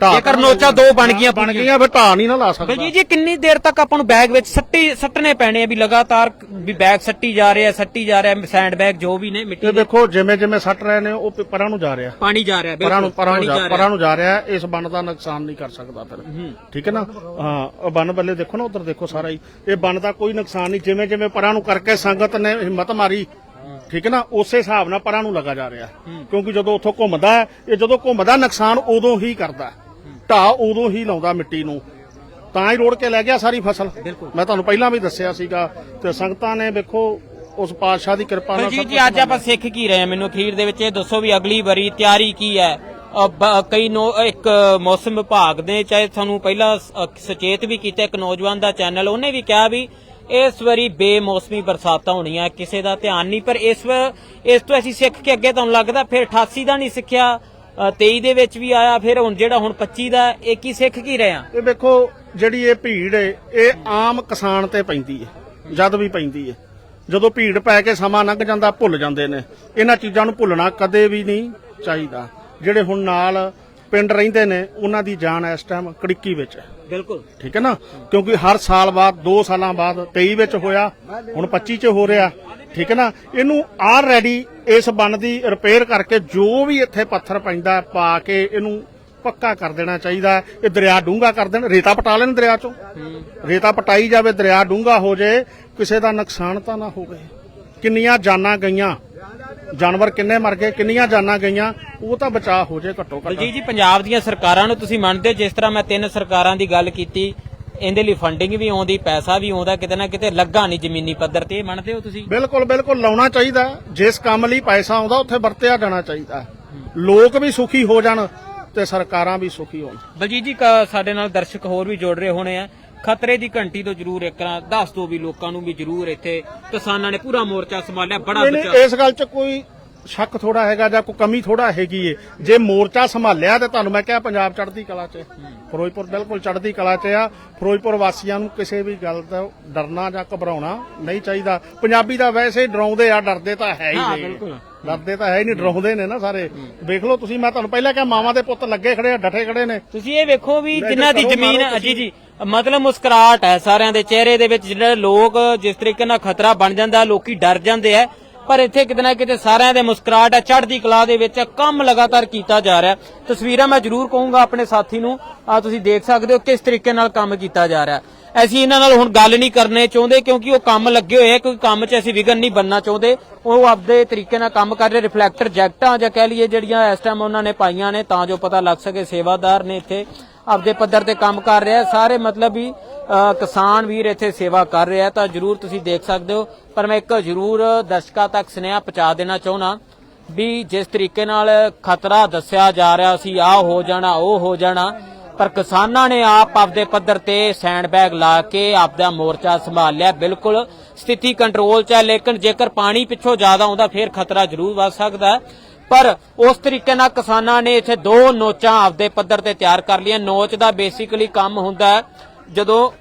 A: ਜੇਕਰ ਨੋਚਾਂ ਦੋ ਬਣ ਗਈਆਂ
B: ਬਣ ਗਈਆਂ ਫਿਰ ਢਾਹ ਨਹੀਂ ਨਾ ਲਾ ਸਕਦਾ।
A: ਬਲਜੀਤ ਜੀ ਕਿੰਨੀ ਦੇਰ ਤੱਕ ਆਪਾਂ ਨੂੰ ਬੈਗ ਵਿੱਚ ਸੱਟੀ ਸੱਟਣੇ ਪੈਣੇ ਆ ਵੀ ਲਗਾਤਾਰ ਵੀ ਬੈਗ ਸੱਟੀ ਜਾ ਰਿਹਾ ਸੱਟੀ ਜਾ ਰਿਹਾ ਸੈਂਡ ਬੈਗ ਜੋ ਵੀ ਨੇ ਮਿੱਟੀ
B: ਤੇ
A: ਦੇ।
B: ਦੇਖੋ ਜਿਵੇਂ ਜਿਵੇਂ ਸੱਟ ਰਹੇ ਨੇ ਉਹ ਪ- ਪਰਾਂ ਨੂੰ ਜਾ ਰਿਹਾ।
A: ਪਾਣੀ ਜਾ ਰਿਹਾ
B: ਪਰਾਂ ਨੂੰ ਪਰਾਂ ਨੂੰ
A: ਪਾਣੀ
B: ਜਾ
A: ਜਾ
B: ਪਰਾਂ
A: ਰਿਹਾ
B: ਨੂੰ ਜਾ ਰਿਹਾ ਇਸ ਬੰਨ ਦਾ ਨੁਕਸਾਨ ਨਹੀਂ ਕਰ ਸਕਦਾ ਫਿਰ। ਠੀਕ ਹੈ ਨਾ? ਹਾਂ ਉਹ ਬੰਨ ਬੱਲੇ ਦੇਖੋ ਨਾ ਉਧਰ ਦੇਖੋ ਸਾਰਾ ਹੀ। ਇਹ ਬੰਨ ਦਾ ਕੋਈ ਨੁਕਸਾਨ ਨਹੀਂ ਜਿਵੇਂ ਜਿਵੇਂ ਪਰਾਂ ਨੂੰ ਕਰਕੇ ਸੰਗਤ ਨੇ ਹਿੰਮਤ ਮਾਰੀ ਠੀਕ ਹੈ ਨਾ ਉਸੇ ਹਿਸਾਬ ਨਾਲ ਪਰਾਂ ਨੂੰ ਲਗਾ ਜਾ ਰਿਹਾ। ਕਿਉਂਕਿ ਜਦੋਂ ਉੱਥੋਂ ਘੁੰਮਦਾ ਹੈ, ਇਹ ਜਦੋਂ ਘੁੰਮਦਾ ਨੁਕਸਾਨ ਉਦੋਂ ਹੀ ਕਰਦਾ ਢਾਹ ਉਦੋਂ ਹੀ ਲਾਉਂਦਾ ਮਿੱਟੀ ਨੂੰ। ਤਾਂ ਹੀ ਰੋੜ ਕੇ ਲੈ ਗਿਆ ਸਾਰੀ ਫਸਲ। ਮੈਂ ਤੁਹਾਨੂੰ ਪਹਿਲਾਂ ਵੀ ਦੱਸਿਆ ਸੀਗਾ ਤੇ ਸੰਗਤਾਂ ਨੇ ਵੇਖੋ ਉਸ ਪਾਤਸ਼ਾਹ ਦੀ ਕਿਰਪਾ ਨਾਲ ਸਭ
A: ਜੀ ਅੱਜ ਆਪਾਂ ਸਿੱਖ ਕੀ ਰਹੇ ਮੈਨੂੰ ਅਖੀਰ ਦੇ ਵਿੱਚ ਇਹ ਦੱਸੋ ਵੀ ਅਗਲੀ ਵਾਰੀ ਤਿਆਰੀ ਕੀ ਹੈ? ਕਈ ਨੋ ਇੱਕ ਮੌਸਮ ਵਿਭਾਗ ਨੇ ਚਾਹੇ ਤੁਹਾਨੂੰ ਪਹਿਲਾਂ ਸੁਚੇਤ ਵੀ ਕੀਤਾ ਇੱਕ ਨੌਜਵਾਨ ਦਾ ਚੈਨਲ ਉਹਨੇ ਵੀ ਕਿਹਾ ਵੀ ਇਸ ਵਾਰੀ ਬੇਮੌਸਮੀ ਬਰਸਾਤਾਂ ਹੋਣੀਆਂ ਕਿਸੇ ਦਾ ਧਿਆਨ ਨਹੀਂ ਪਰ ਇਸ ਇਸ ਤੋਂ ਅਸੀਂ ਸਿੱਖ ਕੇ ਅੱਗੇ ਤੁਹਾਨੂੰ ਲੱਗਦਾ ਫਿਰ 88 ਦਾ ਨਹੀਂ ਸਿੱਖਿਆ? 23 ਦੇ ਵਿੱਚ ਵੀ ਆਇਆ, ਫਿਰ ਹੁਣ ਜਿਹੜਾ ਹੁਣ 25 ਦਾ, ਇਹ ਕੀ ਸਿੱਖ ਕੀ ਰਹੇ ਆ?
B: ਇਹ ਵੇਖੋ, ਜਿਹੜੀ ਇਹ ਭੀੜ ਏ, ਇਹ ਆਮ ਕਿਸਾਨ ਤੇ ਪੈਂਦੀ ਏ, ਜਦ ਵੀ ਪੈਂਦੀ ਏ। ਜਦੋਂ ਭੀੜ ਪੈ ਕੇ ਸਮਾਂ ਲੰਘ ਜਾਂਦਾ, ਭੁੱਲ ਜਾਂਦੇ ਨੇ। ਇਹਨਾਂ ਚੀਜ਼ਾਂ ਨੂੰ ਭੁੱਲਣਾ ਕਦੇ ਵੀ ਨਹੀਂ ਚਾਹੀਦਾ। ਜਿਹੜੇ ਹੁਣ ਨਾਲ ਪਿੰਡ ਰਹਿੰਦੇ ਨੇ, ਉਹਨਾਂ ਦੀ ਜਾਨ ਇਸ ਟਾਈਮ ਕੜਿੱਕੀ ਵਿੱਚ ਹੈ।
A: ਬਿਲਕੁਲ।
B: ਠੀਕ ਹੈ ਨਾ? ਕਿਉਂਕਿ ਹਰ ਸਾਲ ਬਾਅਦ 2 ਸਾਲਾਂ ਬਾਅਦ 23 ਵਿੱਚ ਹੋਇਆ, ਹੁਣ 25 ਚ ਹੋ ਰਿਹਾ। ਠੀਕ ਹੈ ਨਾ? ਇਹਨੂੰ ਆਲਰੈਡੀ ਇਸ ਬੰਨ ਦੀ ਰਿਪੇਅਰ ਕਰਕੇ ਜੋ ਵੀ ਇੱਥੇ ਪੱਥਰ ਪੈਂਦਾ, ਪਾ ਕੇ ਇਹਨੂੰ ਪੱਕਾ ਕਰ ਦੇਣਾ ਚਾਹੀਦਾ ਇਹ ਦਰਿਆ ਡੂੰਘਾ ਕਰ ਦੇਣ। ਰੇਤਾ ਪਟਾ ਲੈਣ ਦਰਿਆ ਚੋਂ। ਰੇਤਾ ਪਟਾਈ ਜਾਵੇ, ਦਰਿਆ ਡੂੰਘਾ ਹੋ ਜਾਏ ਕਿਸੇ ਦਾ ਨੁਕਸਾਨ ਤਾਂ ਨਾ ਹੋਵੇ। ਕਿੰਨੀਆਂ ਜਾਨਾਂ ਗਈਆਂ। ਜਾਨਵਰ ਕਿੰਨੇ ਮਰ ਗਏ ਕਿੰਨੀਆਂ ਜਾਨਾਂ ਗਈਆਂ ਉਹ ਤਾਂ ਬਚਾਅ ਹੋ ਜਾਏ ਘੱਟੋ ਘੱਟ
A: ਬਲਜੀਤ ਜੀ ਪੰਜਾਬ ਦੀਆਂ ਸਰਕਾਰਾਂ ਨੂੰ ਤੁਸੀਂ ਮੰਨਦੇ ਹੋ ਜਿਸ ਤਰ੍ਹਾਂ ਮੈਂ ਤਿੰਨ ਸਰਕਾਰਾਂ ਦੀ ਗੱਲ ਕੀਤੀ ਇਹਦੇ ਲਈ ਫੰਡਿੰਗ ਵੀ ਆਉਂਦੀ ਪੈਸਾ ਵੀ ਆਉਂਦਾ ਕਿਤੇ ਨਾ ਕਿਤੇ ਲੱਗਾ ਨਹੀਂ ਜ਼ਮੀਨੀ ਪੱਧਰ ਤੇ ਇਹ ਮੰਨਦੇ ਹੋ ਤੁਸੀਂ
B: ਬਿਲਕੁਲ ਬਿਲਕੁਲ ਲਾਉਣਾ ਚਾਹੀਦਾ। ਜਿਸ ਕੰਮ ਲਈ ਪੈਸਾ ਆਉਂਦਾ ਉੱਥੇ ਵਰਤਿਆ ਜਾਣਾ ਚਾਹੀਦਾ। ਲੋਕ ਵੀ ਸੁਖੀ ਹੋ ਜਾਣ ਤੇ ਸਰਕਾਰਾਂ ਵੀ ਸੁਖੀ ਹੋਣ
A: ਬਲਜੀਤ ਜੀ ਕ- ਸਾਡੇ ਨਾਲ ਦਰਸ਼ਕ ਹੋਰ ਵੀ ਜੁੜ ਰਹੇ ਹੋਣੇ ਆ ਖਤਰੇ ਦੀ ਘੰਟੀ ਤੋਂ ਜ਼ਰੂਰ ਇੱਕ ਨਾ ਦੱਸ ਦਿਓ ਵੀ ਲੋਕਾਂ ਨੂੰ ਵੀ ਜ਼ਰੂਰ ਇੱਥੇ ਕਿਸਾਨਾਂ ਨੇ ਪੂਰਾ ਮੋਰਚਾ ਸੰਭਾਲਿਆ ਬੜਾ
B: ਨਹੀਂ ਇਸ ਗੱਲ 'ਚ ਕੋਈ ਸ਼ੱਕ ਥੋੜਾ ਹੈਗਾ ਜਾਂ ਕੋਈ ਕਮੀ ਥੋੜਾ ਹੈਗੀ ਏ। ਜੇ ਮੋਰਚਾ ਸੰਭਾਲਿਆ ਤੇ ਤੁਹਾਨੂੰ ਮੈਂ ਕਿਹਾ ਪੰਜਾਬ ਚੜ੍ਹਦੀ ਕਲਾ 'ਚ ਹੈ। ਫਿਰੋਜ਼ਪੁਰ ਬਿਲਕੁਲ ਚੜ੍ਹਦੀ ਕਲਾ 'ਚ ਆ। ਫਿਰੋਜ਼ਪੁਰ ਵਾਸੀਆਂ ਨੂੰ ਕਿਸੇ ਵੀ ਗੱਲ ਦਾ ਡਰਨਾ ਜਾਂ ਘਬਰਾਉਣਾ ਨਹੀਂ ਚਾਹੀਦਾ। ਪੰਜਾਬੀ ਤਾਂ ਵੈਸੇ ਹੀ ਡਰਾਉਂਦੇ ਆ ਡਰਦੇ ਤਾਂ ਹੈ ਹੀ
A: ਹਾਂ,
B: ਨਹੀਂ।
A: ਬਿਲਕੁਲ।
B: ਡਰਦੇ ਤਾਂ ਹੈ ਹੀ ਨਹੀਂ ਡਰਾਉਂਦੇ ਨੇ ਨਾ ਸਾਰੇ। ਵੇਖ ਲਓ ਤੁਸੀਂ ਮੈਂ ਤੁਹਾਨੂੰ ਪਹਿਲਾਂ ਕਿਹਾ ਮਾਵਾਂ ਦੇ ਪੁੱਤ ਲੱਗੇ ਖੜੇ ਆ ਡਟੇ ਖੜੇ ਨੇ।
A: ਤੁਸੀਂ ਇਹ ਵੇਖੋ ਵੀ ਜਿਨ੍ਹਾਂ ਦੀ ਜ਼ਮੀਨ
B: ਮਾਰੋ
A: ਜੀ ਜੀ ਮਤਲਬ ਮੁਸਕਰਾਹਟ ਹੈ ਸਾਰਿਆਂ ਦੇ ਚਿਹਰੇ ਦੇ ਵਿੱਚ ਜਿਹੜੇ ਲੋਕ ਜਿਸ ਤਰੀਕੇ ਨਾਲ ਖਤਰਾ ਬਣ ਜਾਂਦਾ, ਲੋਕੀ ਡਰ ਜਾਂਦੇ ਆ। ਪਰ ਇੱਥੇ ਕਿਤੇ ਨਾ ਕਿਤੇ ਸਾਰਿਆਂ ਦੇ ਮੁਸਕਰਾਹਟ ਹੈ, ਚੜ੍ਹਦੀ ਕਲਾ ਦੇ ਵਿੱਚ ਕੰਮ ਲਗਾਤਾਰ ਕੀਤਾ ਜਾ ਰਿਹਾ ਤਸਵੀਰਾਂ ਮੈਂ ਜ਼ਰੂਰ ਕਹੂੰਗਾ ਆਪਣੇ ਸਾਥੀ ਨੂੰ ਆ ਤੁਸੀਂ ਦੇਖ ਸਕਦੇ ਹੋ ਕਿਸ ਤਰੀਕੇ ਨਾਲ ਕੰਮ ਕੀਤਾ ਜਾ ਰਿਹਾ ਅਸੀਂ ਇਹਨਾਂ ਨਾਲ ਹੁਣ ਗੱਲ ਨਹੀਂ ਕਰਨੇ ਚਾਹੁੰਦੇ ਕਿਉਂਕਿ ਉਹ ਕੰਮ ਲੱਗੇ ਹੋਏ ਆ ਕਿਉਂਕਿ ਕੰਮ 'ਚ ਅਸੀਂ ਵਿਗਨ ਨਹੀਂ ਬੰਨਣਾ ਚਾਹੁੰਦੇ। ਉਹ ਆਪਦੇ ਤਰੀਕੇ ਨਾਲ ਕੰਮ ਕਰ ਰਹੇ, ਰਿਫਲੈਕਟਰ ਜੈਕਟਾਂ ਜਾਂ ਕਹਿ ਲਈਏ ਜਿਹੜੀਆਂ ਇਸ ਟਾਈਮ ਉਹਨਾਂ ਨੇ ਪਾਈਆਂ ਨੇ, ਤਾਂ ਜੋ ਪਤਾ ਲੱਗ ਸਕੇ ਸੇਵਾਦਾਰ ਨੇ ਇੱਥੇ। ਆਪਦੇ ਪੱਧਰ ਤੇ ਕੰਮ ਕਰ ਰਿਹਾ ਸਾਰੇ ਮਤਲਬ ਵੀ ਕਿਸਾਨ ਵੀਰ ਇੱਥੇ ਸੇਵਾ ਕਰ ਰਿਹਾ ਤਾਂ ਜਰੂਰ ਤੁਸੀਂ ਦੇਖ ਸਕਦੇ ਹੋ। ਪਰ ਮੈਂ ਇੱਕ ਜਰੂਰ ਦਰਸ਼ਕਾਂ ਤੱਕ ਸੁਨੇਹਾ ਪਹੁੰਚਾ ਦੇਣਾ ਚਾਹੁੰਦਾ ਵੀ ਜਿਸ ਤਰੀਕੇ ਨਾਲ ਖਤਰਾ ਦੱਸਿਆ ਜਾ ਰਿਹਾ ਸੀ ਆਹ ਹੋ ਜਾਣਾ, ਉਹ ਹੋ ਜਾਣਾ, ਪਰ ਕਿਸਾਨਾਂ ਨੇ ਆਪ ਆਪਦੇ ਪੱਧਰ ਤੇ ਸੈਂਡ ਬੈਗ ਲਾ ਕੇ ਆਪਦਾ ਮੋਰਚਾ ਸੰਭਾਲ ਲਿਆ। ਬਿਲਕੁਲ ਸਥਿਤੀ ਕੰਟਰੋਲ 'ਚ ਹੈ, ਲੇਕਿਨ ਜੇਕਰ ਪਾਣੀ ਪਿੱਛੋਂ ਜ਼ਿਆਦਾ ਆਉਂਦਾ, ਫੇਰ ਖਤਰਾ ਜ਼ਰੂਰ ਵੱਧ ਸਕਦਾ ਪਰ ਉਸ ਤਰੀਕੇ ਨਾਲ ਕਿਸਾਨਾਂ ਨੇ ਇੱਥੇ ਦੋ ਨੋਚਾਂ ਆਪਦੇ ਪੱਧਰ ਤੇ ਤਿਆਰ ਕਰ ਲਈਆਂ। ਨੋਚ ਦਾ ਬੇਸਿਕਲੀ ਕੰਮ ਹੁੰਦਾ ਜਦੋਂ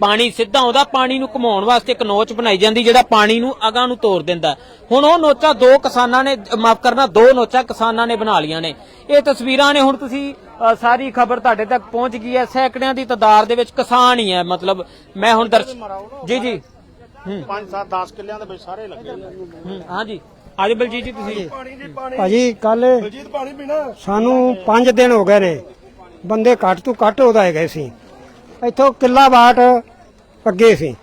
A: ਪਾਣੀ ਸਿੱਧਾ ਆਉਂਦਾ ਪਾਣੀ ਨੂੰ ਘੁਮਾਉਣ ਵਾਸਤੇ ਇੱਕ ਨੋਚ ਬਣਾਈ ਜਾਂਦੀ ਜਿਹੜਾ ਪਾਣੀ ਨੂੰ ਅਗਾਂ ਨੂੰ ਤੋੜ ਦਿੰਦਾ ਹੁਣ ਉਹ ਨੋਚਾਂ ਦੋ ਕਿਸਾਨਾਂ ਨੇ ਮਾਫ ਕਰਨਾ ਦੋ ਨੋਚਾਂ ਕਿਸਾਨਾਂ ਨੇ ਬਣਾ ਲੀਆਂ ਨੇ। ਇਹ ਤਸਵੀਰਾਂ ਨੇ ਹੁਣ ਤੁਸੀਂ ਸਾਰੀ ਖਬਰ ਤੁਹਾਡੇ ਤੱਕ ਪਹੁੰਚ ਗਈ ਹੈ। ਸੈਂਕੜਿਆਂ ਦੀ ਤਾਦਾਦ ਦੇ ਵਿੱਚ ਕਿਸਾਨ ਹੀ ਹੈ ਮਤਲਬ ਮੈਂ ਹੁਣ ਦਰਸ਼ ਜੀ ਜੀ।
B: 5 7 10 ਕਿੱਲਿਆਂ ਦੇ ਵਿੱਚ ਸਾਰੇ ਲੱਗੇ
A: ਹੂੰ, ਹਾਂਜੀ। ਅੱਜ ਬਲਜੀਤ ਜੀ ਤੁਸੀਂ?
D: ਭਾਜੀ ਕੱਲ ਸਾਨੂੰ 5 ਦਿਨ ਹੋ ਗਏ ਨੇ। ਬੰਦੇ ਘੱਟ ਤੋਂ ਘੱਟ ਉਹਦਾ ਗਏ ਸੀ। ਇੱਥੋਂ ਕਿੱਲਾ ਬਾਟ ਅੱਗੇ ਸੀ।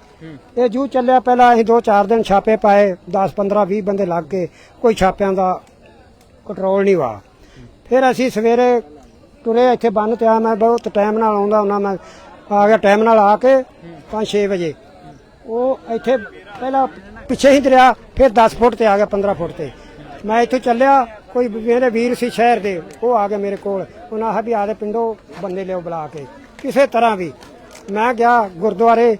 D: ਇਹ ਜੂ ਚੱਲਿਆ ਪਹਿਲਾਂ ਅਸੀਂ 2-4 ਦਿਨ ਛਾਪੇ ਪਾਏ 10 15 20 ਬੰਦੇ ਲੱਗ ਗਏ। ਕੋਈ ਛਾਪਿਆਂ ਦਾ ਕੰਟਰੋਲ ਨਹੀਂ ਵਾ। ਫਿਰ ਅਸੀਂ ਸਵੇਰੇ ਤੁਰੇ ਇੱਥੇ ਬੰਨ ਤੇ ਆ ਮੈਂ ਬਹੁਤ ਟਾਈਮ ਨਾਲ ਆਉਂਦਾ ਹੁੰਦਾ ਮੈਂ ਆ ਗਿਆ ਟਾਈਮ ਨਾਲ ਆ ਕੇ 5-6 ਵਜੇ। ਉਹ ਇੱਥੇ ਪਹਿਲਾਂ ਪਿੱਛੇ ਹੀ ਦਰਿਆ ਫਿਰ 10 ਫੁੱਟ ਤੇ ਆ ਗਿਆ 15 ਫੁੱਟ ਤੇ। ਮੈਂ ਇੱਥੇ ਚੱਲਿਆ ਕੋਈ ਮੇਰੇ ਵੀਰ ਸੀ ਸ਼ਹਿਰ ਦੇ ਉਹ ਆ ਗਏ ਮੇਰੇ ਕੋਲ। ਉਹਨਾਂ ਆਖਿਆ ਵੀ ਆਦੇ ਪਿੰਡੋਂ ਬੰਦੇ ਲਿਓ ਬੁਲਾ ਕੇ। ਕਿਸੇ ਤਰ੍ਹਾਂ ਵੀ। ਮੈਂ ਗਿਆ ਗੁਰਦੁਆਰੇ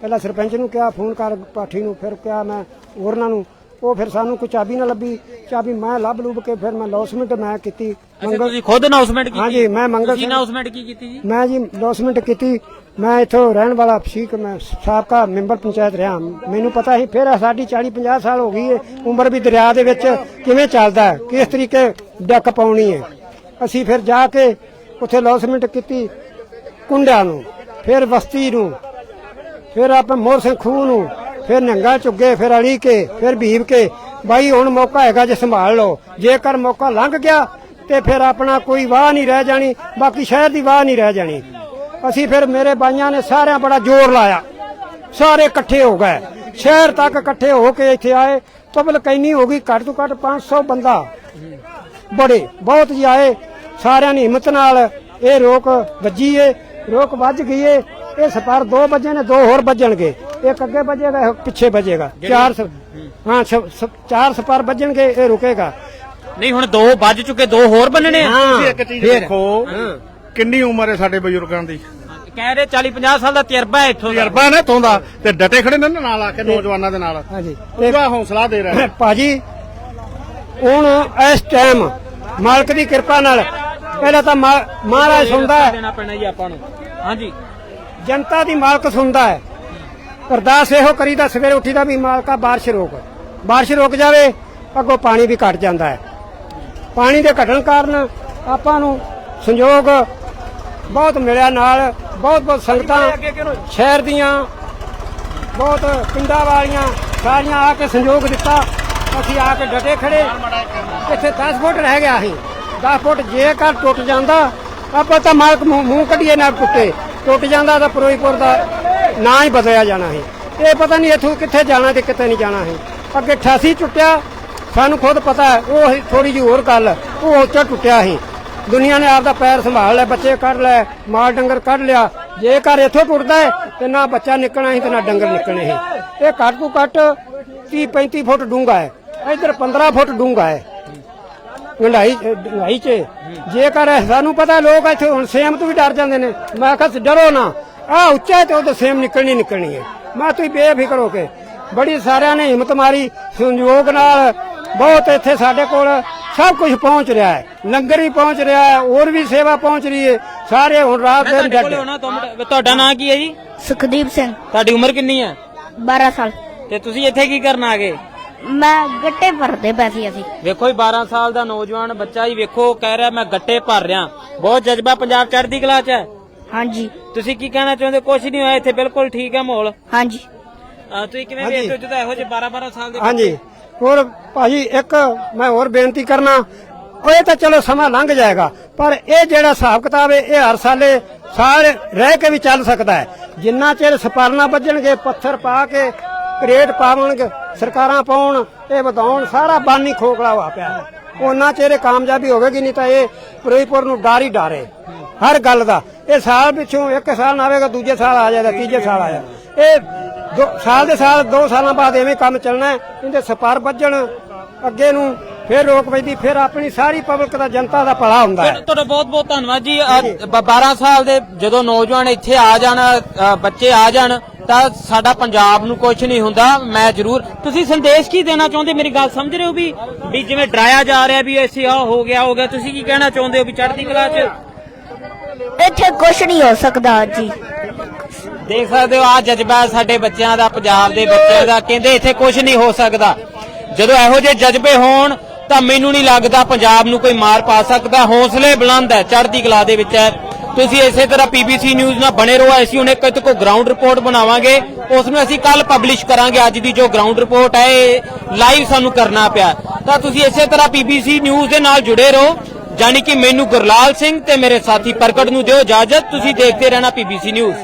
D: ਪਹਿਲਾਂ ਸਰਪੰਚ ਨੂੰ ਕਿਹਾ ਫੋਨ ਕਰ ਪਾਠੀ ਨੂੰ ਫਿਰ ਕਿਹਾ ਮੈਂ ਹੋਰਨਾਂ ਨੂੰ। ਉਹ ਫਿਰ ਸਾਨੂੰ ਕੋਈ ਚਾਬੀ ਨਾ ਲੱਭੀ। ਚਾਬੀ ਮੈਂ ਲੱਭ ਲੁੱਭ ਕੇ ਫਿਰ ਮੈਂ ਲੌਸਮੈਂਟ ਮੈਂ ਕੀਤੀ।
A: ਅੱਛਾ ਤੁਸੀਂ ਖੁਦ ਅਨਾਉਂਸਮੈਂਟ ਕੀਤੀ?
D: ਹਾਂਜੀ ਮੈਂ ਮੰਗਲ
A: ਤੁਸੀਂ ਅਨਾਉਂਸਮੈਂਟ ਕੀ ਕੀਤੀ ਜੀ?
D: ਮੈਂ ਜੀ ਲੌਸਮੈਂਟ ਕੀਤੀ। ਮੈਂ ਇੱਥੋਂ ਰਹਿਣ ਵਾਲਾ ਸੀ ਮੈਂ ਸਾਬਕਾ ਮੈਂਬਰ ਪੰਚਾਇਤ ਰਿਹਾ। ਮੈਨੂੰ ਪਤਾ ਸੀ, ਫਿਰ ਸਾਡੀ 40 50 ਸਾਲ ਹੋ ਗਈ ਹੈ ਉਮਰ ਵੀ ਦਰਿਆ ਦੇ ਵਿੱਚ ਕਿਵੇਂ ਚੱਲਦਾ ਕਿਸ ਤਰੀਕੇ ਡੱਕ ਪਾਉਣੀ ਹੈ ਅਸੀਂ ਫਿਰ ਜਾ ਕੇ ਉੱਥੇ ਲੌਸਮੈਂਟ ਕੀਤੀ ਕੁੰਡਿਆਂ ਨੂੰ, ਫਿਰ ਵਸਤੀ ਨੂੰ, ਫਿਰ ਆਪਾਂ ਮੋਰ ਸਿੰਘ ਖੂਹ ਨੂੰ, ਫਿਰ ਨੰਗਾ ਚੁੱਗੇ ਫਿਰ ਅੜੀ ਕੇ, ਫਿਰ ਭੀਬ ਕੇ। ਬਾਈ, ਹੁਣ ਮੌਕਾ ਹੈਗਾ ਜੇ ਸੰਭਾਲ ਲਓ। ਜੇਕਰ ਮੌਕਾ ਲੰਘ ਗਿਆ ਤੇ ਫਿਰ ਆਪਣਾ ਕੋਈ ਵਾਹ ਨਹੀਂ ਰਹਿ ਜਾਣੀ, ਬਾਕੀ ਸ਼ਹਿਰ ਦੀ ਵਾਹ ਨਹੀਂ ਰਹਿ ਜਾਣੀ। ਅਸੀਂ ਫਿਰ ਮੇਰੇ ਬਾਈਆਂ ਨੇ ਸਾਰਿਆਂ ਬੜਾ ਜ਼ੋਰ ਲਾਇਆ। ਸਾਰੇ ਇਕੱਠੇ ਹੋ ਗਏ। ਸ਼ਹਿਰ ਤੱਕ ਇਕੱਠੇ ਹੋ ਕੇ ਇੱਥੇ ਆਏ। ਪਬਲਿਕ ਇੰਨੀ ਹੋ ਗਈ ਘੱਟ ਤੋਂ ਘੱਟ 500 ਬੰਦਾ ਬੜੇ ਬਹੁਤ ਜੀ ਆਏ। ਸਾਰਿਆਂ ਨੇ ਹਿੰਮਤ ਨਾਲ ਇਹ ਰੋਕ ਵੱਜੀ ਏ ਰੋਕ ਵੱਜ ਗਈ ਏ ਇਹ ਸਪਾਰ ਦੋ ਵੱਜੇ ਨੇ ਦੋ ਹੋਰ ਵੱਜਣਗੇ। ਇੱਕ ਅੱਗੇ ਵੱਜੇਗਾ ਇੱਕ ਪਿੱਛੇ ਵੱਜੇਗਾ। ਚਾਰ ਸ- ਹਾਂ ਚਾਰ ਸਪਾਰ ਵੱਜਣਗੇ ਇਹ ਰੁਕੇਗਾ।
A: ਨਹੀਂ ਹੁਣ ਦੋ ਵੱਜ ਚੁੱਕੇ ਦੋ ਹੋਰ ਬੰਨਣੇ ਆ।
B: ਤੁਸੀਂ ਇੱਕ ਚੀਜ਼
D: ਫਿਰ।
B: ਦੇਖੋ ਕਿੰਨੀ ਉਮਰ ਹੈ ਸਾਡੇ ਬਜ਼ੁਰਗਾਂ ਦੀ?
A: ਕਹਿ ਰਹੇ 40 50 ਸਾਲ ਦਾ ਤਜਰਬਾ ਹੈ ਇੱਥੋਂ ਦਾ।
B: ਤਜਰਬਾ ਨੇ ਇੱਥੋਂ ਦਾ। ਤੇ ਡਟੇ ਖੜੇ ਨੇ ਨਾ ਨਾਲ ਆ ਕੇ ਨੌਜਵਾਨਾਂ ਦੇ ਨਾਲ।
D: ਹਾਂਜੀ।
B: ਪੂਰਾ ਹੌਸਲਾ ਦੇ ਰਹੇ
D: ਭਾਜੀ ਹੁਣ ਇਸ ਟਾਈਮ ਮਾਲਕ ਦੀ ਕਿਰਪਾ ਨਾਲ ਪਹਿਲਾਂ ਤਾਂ ਮਹਾਰਾਜ ਸੁਣਦਾ ਹੈ।
A: ਦੇਣਾ ਪੈਣਾ ਜੀ ਆਪਾਂ ਨੂੰ। ਹਾਂਜੀ।
D: ਜਨਤਾ ਦੀ ਮਾਲਕ ਸੁਣਦਾ ਹੈ। ਅਰਦਾਸ ਇਹੋ ਕਰੀਦਾ ਸਵੇਰੇ ਉੱਠੀਦਾ ਵੀ ਮਾਲਕਾ ਬਾਰਿਸ਼ ਰੋਕ। ਬਾਰਿਸ਼ ਰੁਕ ਜਾਵੇ ਅੱਗੋਂ ਪਾਣੀ ਵੀ ਘਟ ਜਾਂਦਾ ਹੈ। ਪਾਣੀ ਦੇ ਘਟਣ ਕਾਰਨ ਆਪਾਂ ਨੂੰ ਸੰਯੋਗ ਬਹੁਤ ਮਿਲਿਆ ਨਾਲ। ਬਹੁਤ ਬਹੁਤ ਸੰਗਤਾਂ ਸ਼ਹਿਰ ਦੀਆਂ ਬਹੁਤ ਪਿੰਡਾਂ ਵਾਲੀਆਂ ਸਾਰੀਆਂ ਆ ਕੇ ਸੰਯੋਗ ਦਿੱਤਾ। ਅਸੀਂ ਆ ਕੇ ਡਟੇ ਖੜੇ। ਇੱਥੇ 10 ਫੁੱਟ ਰਹਿ ਗਿਆ ਸੀ। 10 ਫੁੱਟ ਜੇਕਰ ਟੁੱਟ ਜਾਂਦਾ ਆਪਾਂ ਤਾਂ ਮਾਲਕ ਮੂੰਹ ਕੱਢੀਏ ਨਾ ਟੁੱਟੇ। ਟੁੱਟ ਜਾਂਦਾ ਤਾਂ ਫਿਰੋਜ਼ਪੁਰ ਦਾ ਨਾਂ ਹੀ ਬਦਲਿਆ ਜਾਣਾ ਸੀ। ਇਹ ਪਤਾ ਨਹੀਂ ਇੱਥੋਂ ਕਿੱਥੇ ਜਾਣਾ ਤੇ ਕਿੱਥੇ ਨਹੀਂ ਜਾਣਾ ਸੀ। ਅੱਗੇ 88 ਟੁੱਟਿਆ ਸਾਨੂੰ ਖੁਦ ਪਤਾ ਉਹ ਥੋੜੀ ਜਿਹੀ ਹੋਰ ਗੱਲ ਉਹ ਉੱਚਾ ਟੁੱਟਿਆ ਸੀ। ਦੁਨੀਆ ਨੇ ਆਪਦਾ ਪੈਰ ਸੰਭਾਲ ਲਿਆ, ਬੱਚੇ ਕੱਢ ਲਏ, ਮਾਲ ਡੰਗਰ ਕੱਢ ਲਿਆ। ਜੇਕਰ ਇੱਥੋਂ ਟੁੱਟਦਾ ਹੈ, ਤੇ ਨਾ ਬੱਚਾ ਨਿਕਲਣਾ ਸੀ ਤੇ ਨਾ ਡੰਗਰ ਨਿਕਲਣੇ ਸੀ। ਇਹ ਘੱਟ ਤੋਂ ਘੱਟ 30 35 ਫੁੱਟ ਡੂੰਘਾ ਹੈ। ਇੱਧਰ 15 ਫੁੱਟ ਡੂੰਘਾ ਹੈ। ਗੰਢਾਈ ਗੰਢਾਈ ਚ। ਜੇਕਰ ਸਾਨੂੰ ਪਤਾ ਲੋਕ ਇੱਥੇ ਹੁਣ ਸੇਮ ਤੋਂ ਵੀ ਡਰ ਜਾਂਦੇ ਨੇ। ਮੈਂ ਕਿਹਾ ਡਰੋ ਨਾ। ਆ ਉੱਚਾ ਹੈ ਤੇ ਉਹ ਸੇਮ ਨਿਕਲਣੀ ਨਿਕਲਣੀ ਹੈ। ਮੈਂ ਤੁਸੀਂ ਬੇਫਿਕਰ ਹੋ ਕੇ। ਬੜੀ ਸਾਰਿਆਂ ਨੇ ਹਿੰਮਤ ਮਾਰੀ। ਸੰਯੋਗ ਨਾਲ ਬਹੁਤ ਇੱਥੇ ਸਾਡੇ ਕੋਲ ਸਭ ਕੁਝ ਪਹੁੰਚ ਰਿਹਾ ਹੈ। ਲੰਗਰ ਵੀ ਪਹੁੰਚ ਰਿਹਾ ਹੈ ਹੋਰ ਵੀ ਸੇਵਾ ਪਹੁੰਚ ਰਹੀ ਹੈ। ਸਾਰੇ ਹੁਣ ਰਾਤ ਦਿਨ
A: ਤੁਹਾਡੇ ਕੋਲੇ ਹੋਣਾ ਨਾਂ ਕੀ ਹੈ ਜੀ?
E: ਸੁਖਦੀਪ ਸਿੰਘ।
A: ਤੁਹਾਡੀ ਉਮਰ ਕਿੰਨੀ ਹੈ?
E: 12 ਸਾਲ।
A: ਤੇ ਤੁਸੀਂ ਇੱਥੇ ਕੀ ਕਰਨ ਆ ਗਏ?
E: ਮੈਂ ਗੱਟੇ ਭਰਦੇ ਪਏ ਸੀ ਅਸੀਂ।
A: ਵੇਖੋ ਹੀ 12 ਸਾਲ ਦਾ ਨੌਜਵਾਨ ਬੱਚਾ ਹੀ ਵੇਖੋ ਕਹਿ ਰਿਹਾ ਮੈਂ ਗੱਟੇ ਭਰ ਰਿਹਾ। ਬਹੁਤ ਜਜ਼ਬਾ ਪੰਜਾਬ ਚੜ੍ਹਦੀ ਕਲਾ ਚ ਹੈ।
E: ਹਾਂਜੀ।
A: ਤੁਸੀਂ ਕੀ ਕਹਿਣਾ ਚਾਹੁੰਦੇ? ਕੁਝ ਨਹੀਂ ਹੋਇਆ ਇੱਥੇ ਬਿਲਕੁਲ ਠੀਕ ਹੈ ਮਾਹੌਲ।
E: ਹਾਂਜੀ।
A: ਅਹ ਤੁਸੀਂ ਕਿਵੇਂ ਵੇਖਦੇ ਹੋ ਜਦੋਂ ਇਹੋ ਜਿਹੇ 12 12 ਸਾਲ ਦੇ
D: ਹਾਂਜੀ। ਹੋਰ ਭਾਜੀ ਇੱਕ ਮੈਂ ਹੋਰ ਬੇਨਤੀ ਕਰਨਾ, ਇਹ ਤਾਂ ਚਲੋ ਸਮਾਂ ਲੰਘ ਜਾਏਗਾ, ਪਰ ਇਹ ਜਿਹੜਾ ਹਿਸਾਬ ਕਿਤਾਬ ਹੈ, ਇਹ ਹਰ ਸਾਲੇ ਸਾਲ ਰਹਿ ਕੇ ਵੀ ਚੱਲ ਸਕਦਾ ਹੈ। ਜਿੰਨਾ ਚਿਰ ਸਪਾਰਨਾ ਵੱਜਣਗੇ, ਪੱਥਰ ਪਾ ਕੇ ਕਰੇਟ ਪਾਵਣਗੇ, ਸਰਕਾਰਾਂ ਪਾਉਣ ਇਹ ਵਧਾਉਣ, ਸਾਰਾ ਬਾਨੀ ਖੋਖਲਾ ਹੋਇਆ ਪਿਆ ਹੈ। ਉਹਨਾਂ ਚਿਰ ਇਹ ਕਾਮਯਾਬੀ ਹੋਵੇਗੀ ਨਹੀਂ ਤਾਂ ਇਹ ਫਿਰੋਜ਼ਪੁਰ ਨੂੰ ਡਰ ਹੀ ਡਰ ਹੈ। ਹਰ ਗੱਲ ਦਾ। ਇਹ ਸਾਲ ਪਿੱਛੋਂ ਇੱਕ ਸਾਲ ਨਾ ਆਵੇਗਾ, ਦੂਜੇ ਸਾਲ ਆ ਜਾਏਗਾ, ਤੀਜੇ ਸਾਲ ਆ ਜਾਏਗਾ। ਇਹ ਦੋ ਸਾਲ ਦੇ ਸਾਲ ਦੋ ਸਾਲਾਂ ਬਾਅਦ ਐਵੇਂ ਕੰਮ ਚੱਲਣਾ ਹੈ ਇਹਦੇ ਸਪਾਰ ਵੱਜਣ ਅੱਗੇ ਨੂੰ ਫਿਰ ਰੋਕ ਵੱਜਦੀ ਫਿਰ ਆਪਣੀ ਸਾਰੀ ਪਬਲਿਕ ਦਾ ਜਨਤਾ ਦਾ ਭਲਾ ਹੁੰਦਾ ਹੈ।
A: ਤੁਹਾਡਾ ਬਹੁਤ ਬਹੁਤ ਧੰਨਵਾਦ ਜੀ। ਅਹ ਬ- 12 ਸਾਲ ਦੇ ਜਦੋਂ ਨੌਜਵਾਨ ਇੱਥੇ ਆ ਜਾਣ ਬੱਚੇ ਆ ਜਾਣ ਤਾਂ ਸਾਡਾ ਪੰਜਾਬ ਨੂੰ ਕੁਝ ਨਹੀਂ ਹੁੰਦਾ। ਮੈਂ ਜ਼ਰੂਰ ਤੁਸੀਂ ਸੰਦੇਸ਼ ਕੀ ਦੇਣਾ ਚਾਹੁੰਦੇ? ਮੇਰੀ ਗੱਲ ਸਮਝ ਰਹੇ ਹੋ ਵੀ ਵੀ ਜਿਵੇਂ ਡਰਾਇਆ ਜਾ ਰਿਹਾ ਵੀ ਐਸੇ ਆ ਹੋ ਗਿਆ ਹੋ ਗਿਆ ਤੁਸੀਂ ਕੀ ਕਹਿਣਾ ਚਾਹੁੰਦੇ ਹੋ ਵੀ ਚੜ੍ਹਦੀ ਕਲਾ 'ਚ?
E: ਇੱਥੇ ਕੁਝ ਨਹੀਂ ਹੋ ਸਕਦਾ ਜੀ।
A: ਦੇਖ ਸਕਦੇ ਹੋ ਆ ਜਜ਼ਬਾ ਸਾਡੇ ਬੱਚਿਆਂ ਦਾ, ਪੰਜਾਬ ਦੇ ਬੱਚਿਆਂ ਦਾ, ਕਹਿੰਦੇ ਇੱਥੇ ਕੁਝ ਨਹੀਂ ਹੋ ਸਕਦਾ। ਜਦੋਂ ਇਹੋ ਜਿਹੇ ਜਜ਼ਬੇ ਹੋਣ, ਤਾਂ ਮੈਨੂੰ ਨਹੀਂ ਲੱਗਦਾ ਪੰਜਾਬ ਨੂੰ ਕੋਈ ਮਾਰ ਪਾ ਸਕਦਾ। ਹੌਸਲੇ ਬੁਲੰਦ ਹੈ, ਚੜ੍ਹਦੀ ਕਲਾ ਦੇ ਵਿੱਚ ਹੈ। ਤੁਸੀਂ ਇਸੇ ਤਰ੍ਹਾਂ ਪੀਬੀਸੀ ਨਿਊਜ਼ ਨਾਲ ਬਣੇ ਰਹੋ, ਅਸੀਂ ਹੁਣ ਇੱਕ ਕੋ ਗਰਾਊਂਡ ਰਿਪੋਰਟ ਬਣਾਵਾਂਗੇ। ਉਸ ਨੂੰ ਅਸੀਂ ਕੱਲ ਪਬਲਿਸ਼ ਕਰਾਂਗੇ, ਅੱਜ ਦੀ ਜੋ ਗਰਾਊਂਡ ਰਿਪੋਰਟ ਹੈ, ਇਹ ਲਾਈਵ ਸਾਨੂੰ ਕਰਨਾ ਪਿਆ। ਤਾਂ ਤੁਸੀਂ ਇਸੇ ਤਰ੍ਹਾਂ ਪੀਬੀਸੀ ਨਿਊਜ਼ ਦੇ ਨਾਲ ਜੁੜੇ ਰਹੋ। ਜਾਨੀ ਕਿ ਮੈਨੂੰ ਗੁਰਲਾਲ ਸਿੰਘ ਤੇ ਮੇਰੇ ਸਾਥੀ ਪ੍ਰਗਟ ਨੂੰ ਦਿਓ ਇਜਾਜ਼ਤ। ਤੁਸੀਂ ਦੇਖਦੇ ਰਹਿਣਾ ਪੀਬੀਸੀ ਨਿਊਜ਼।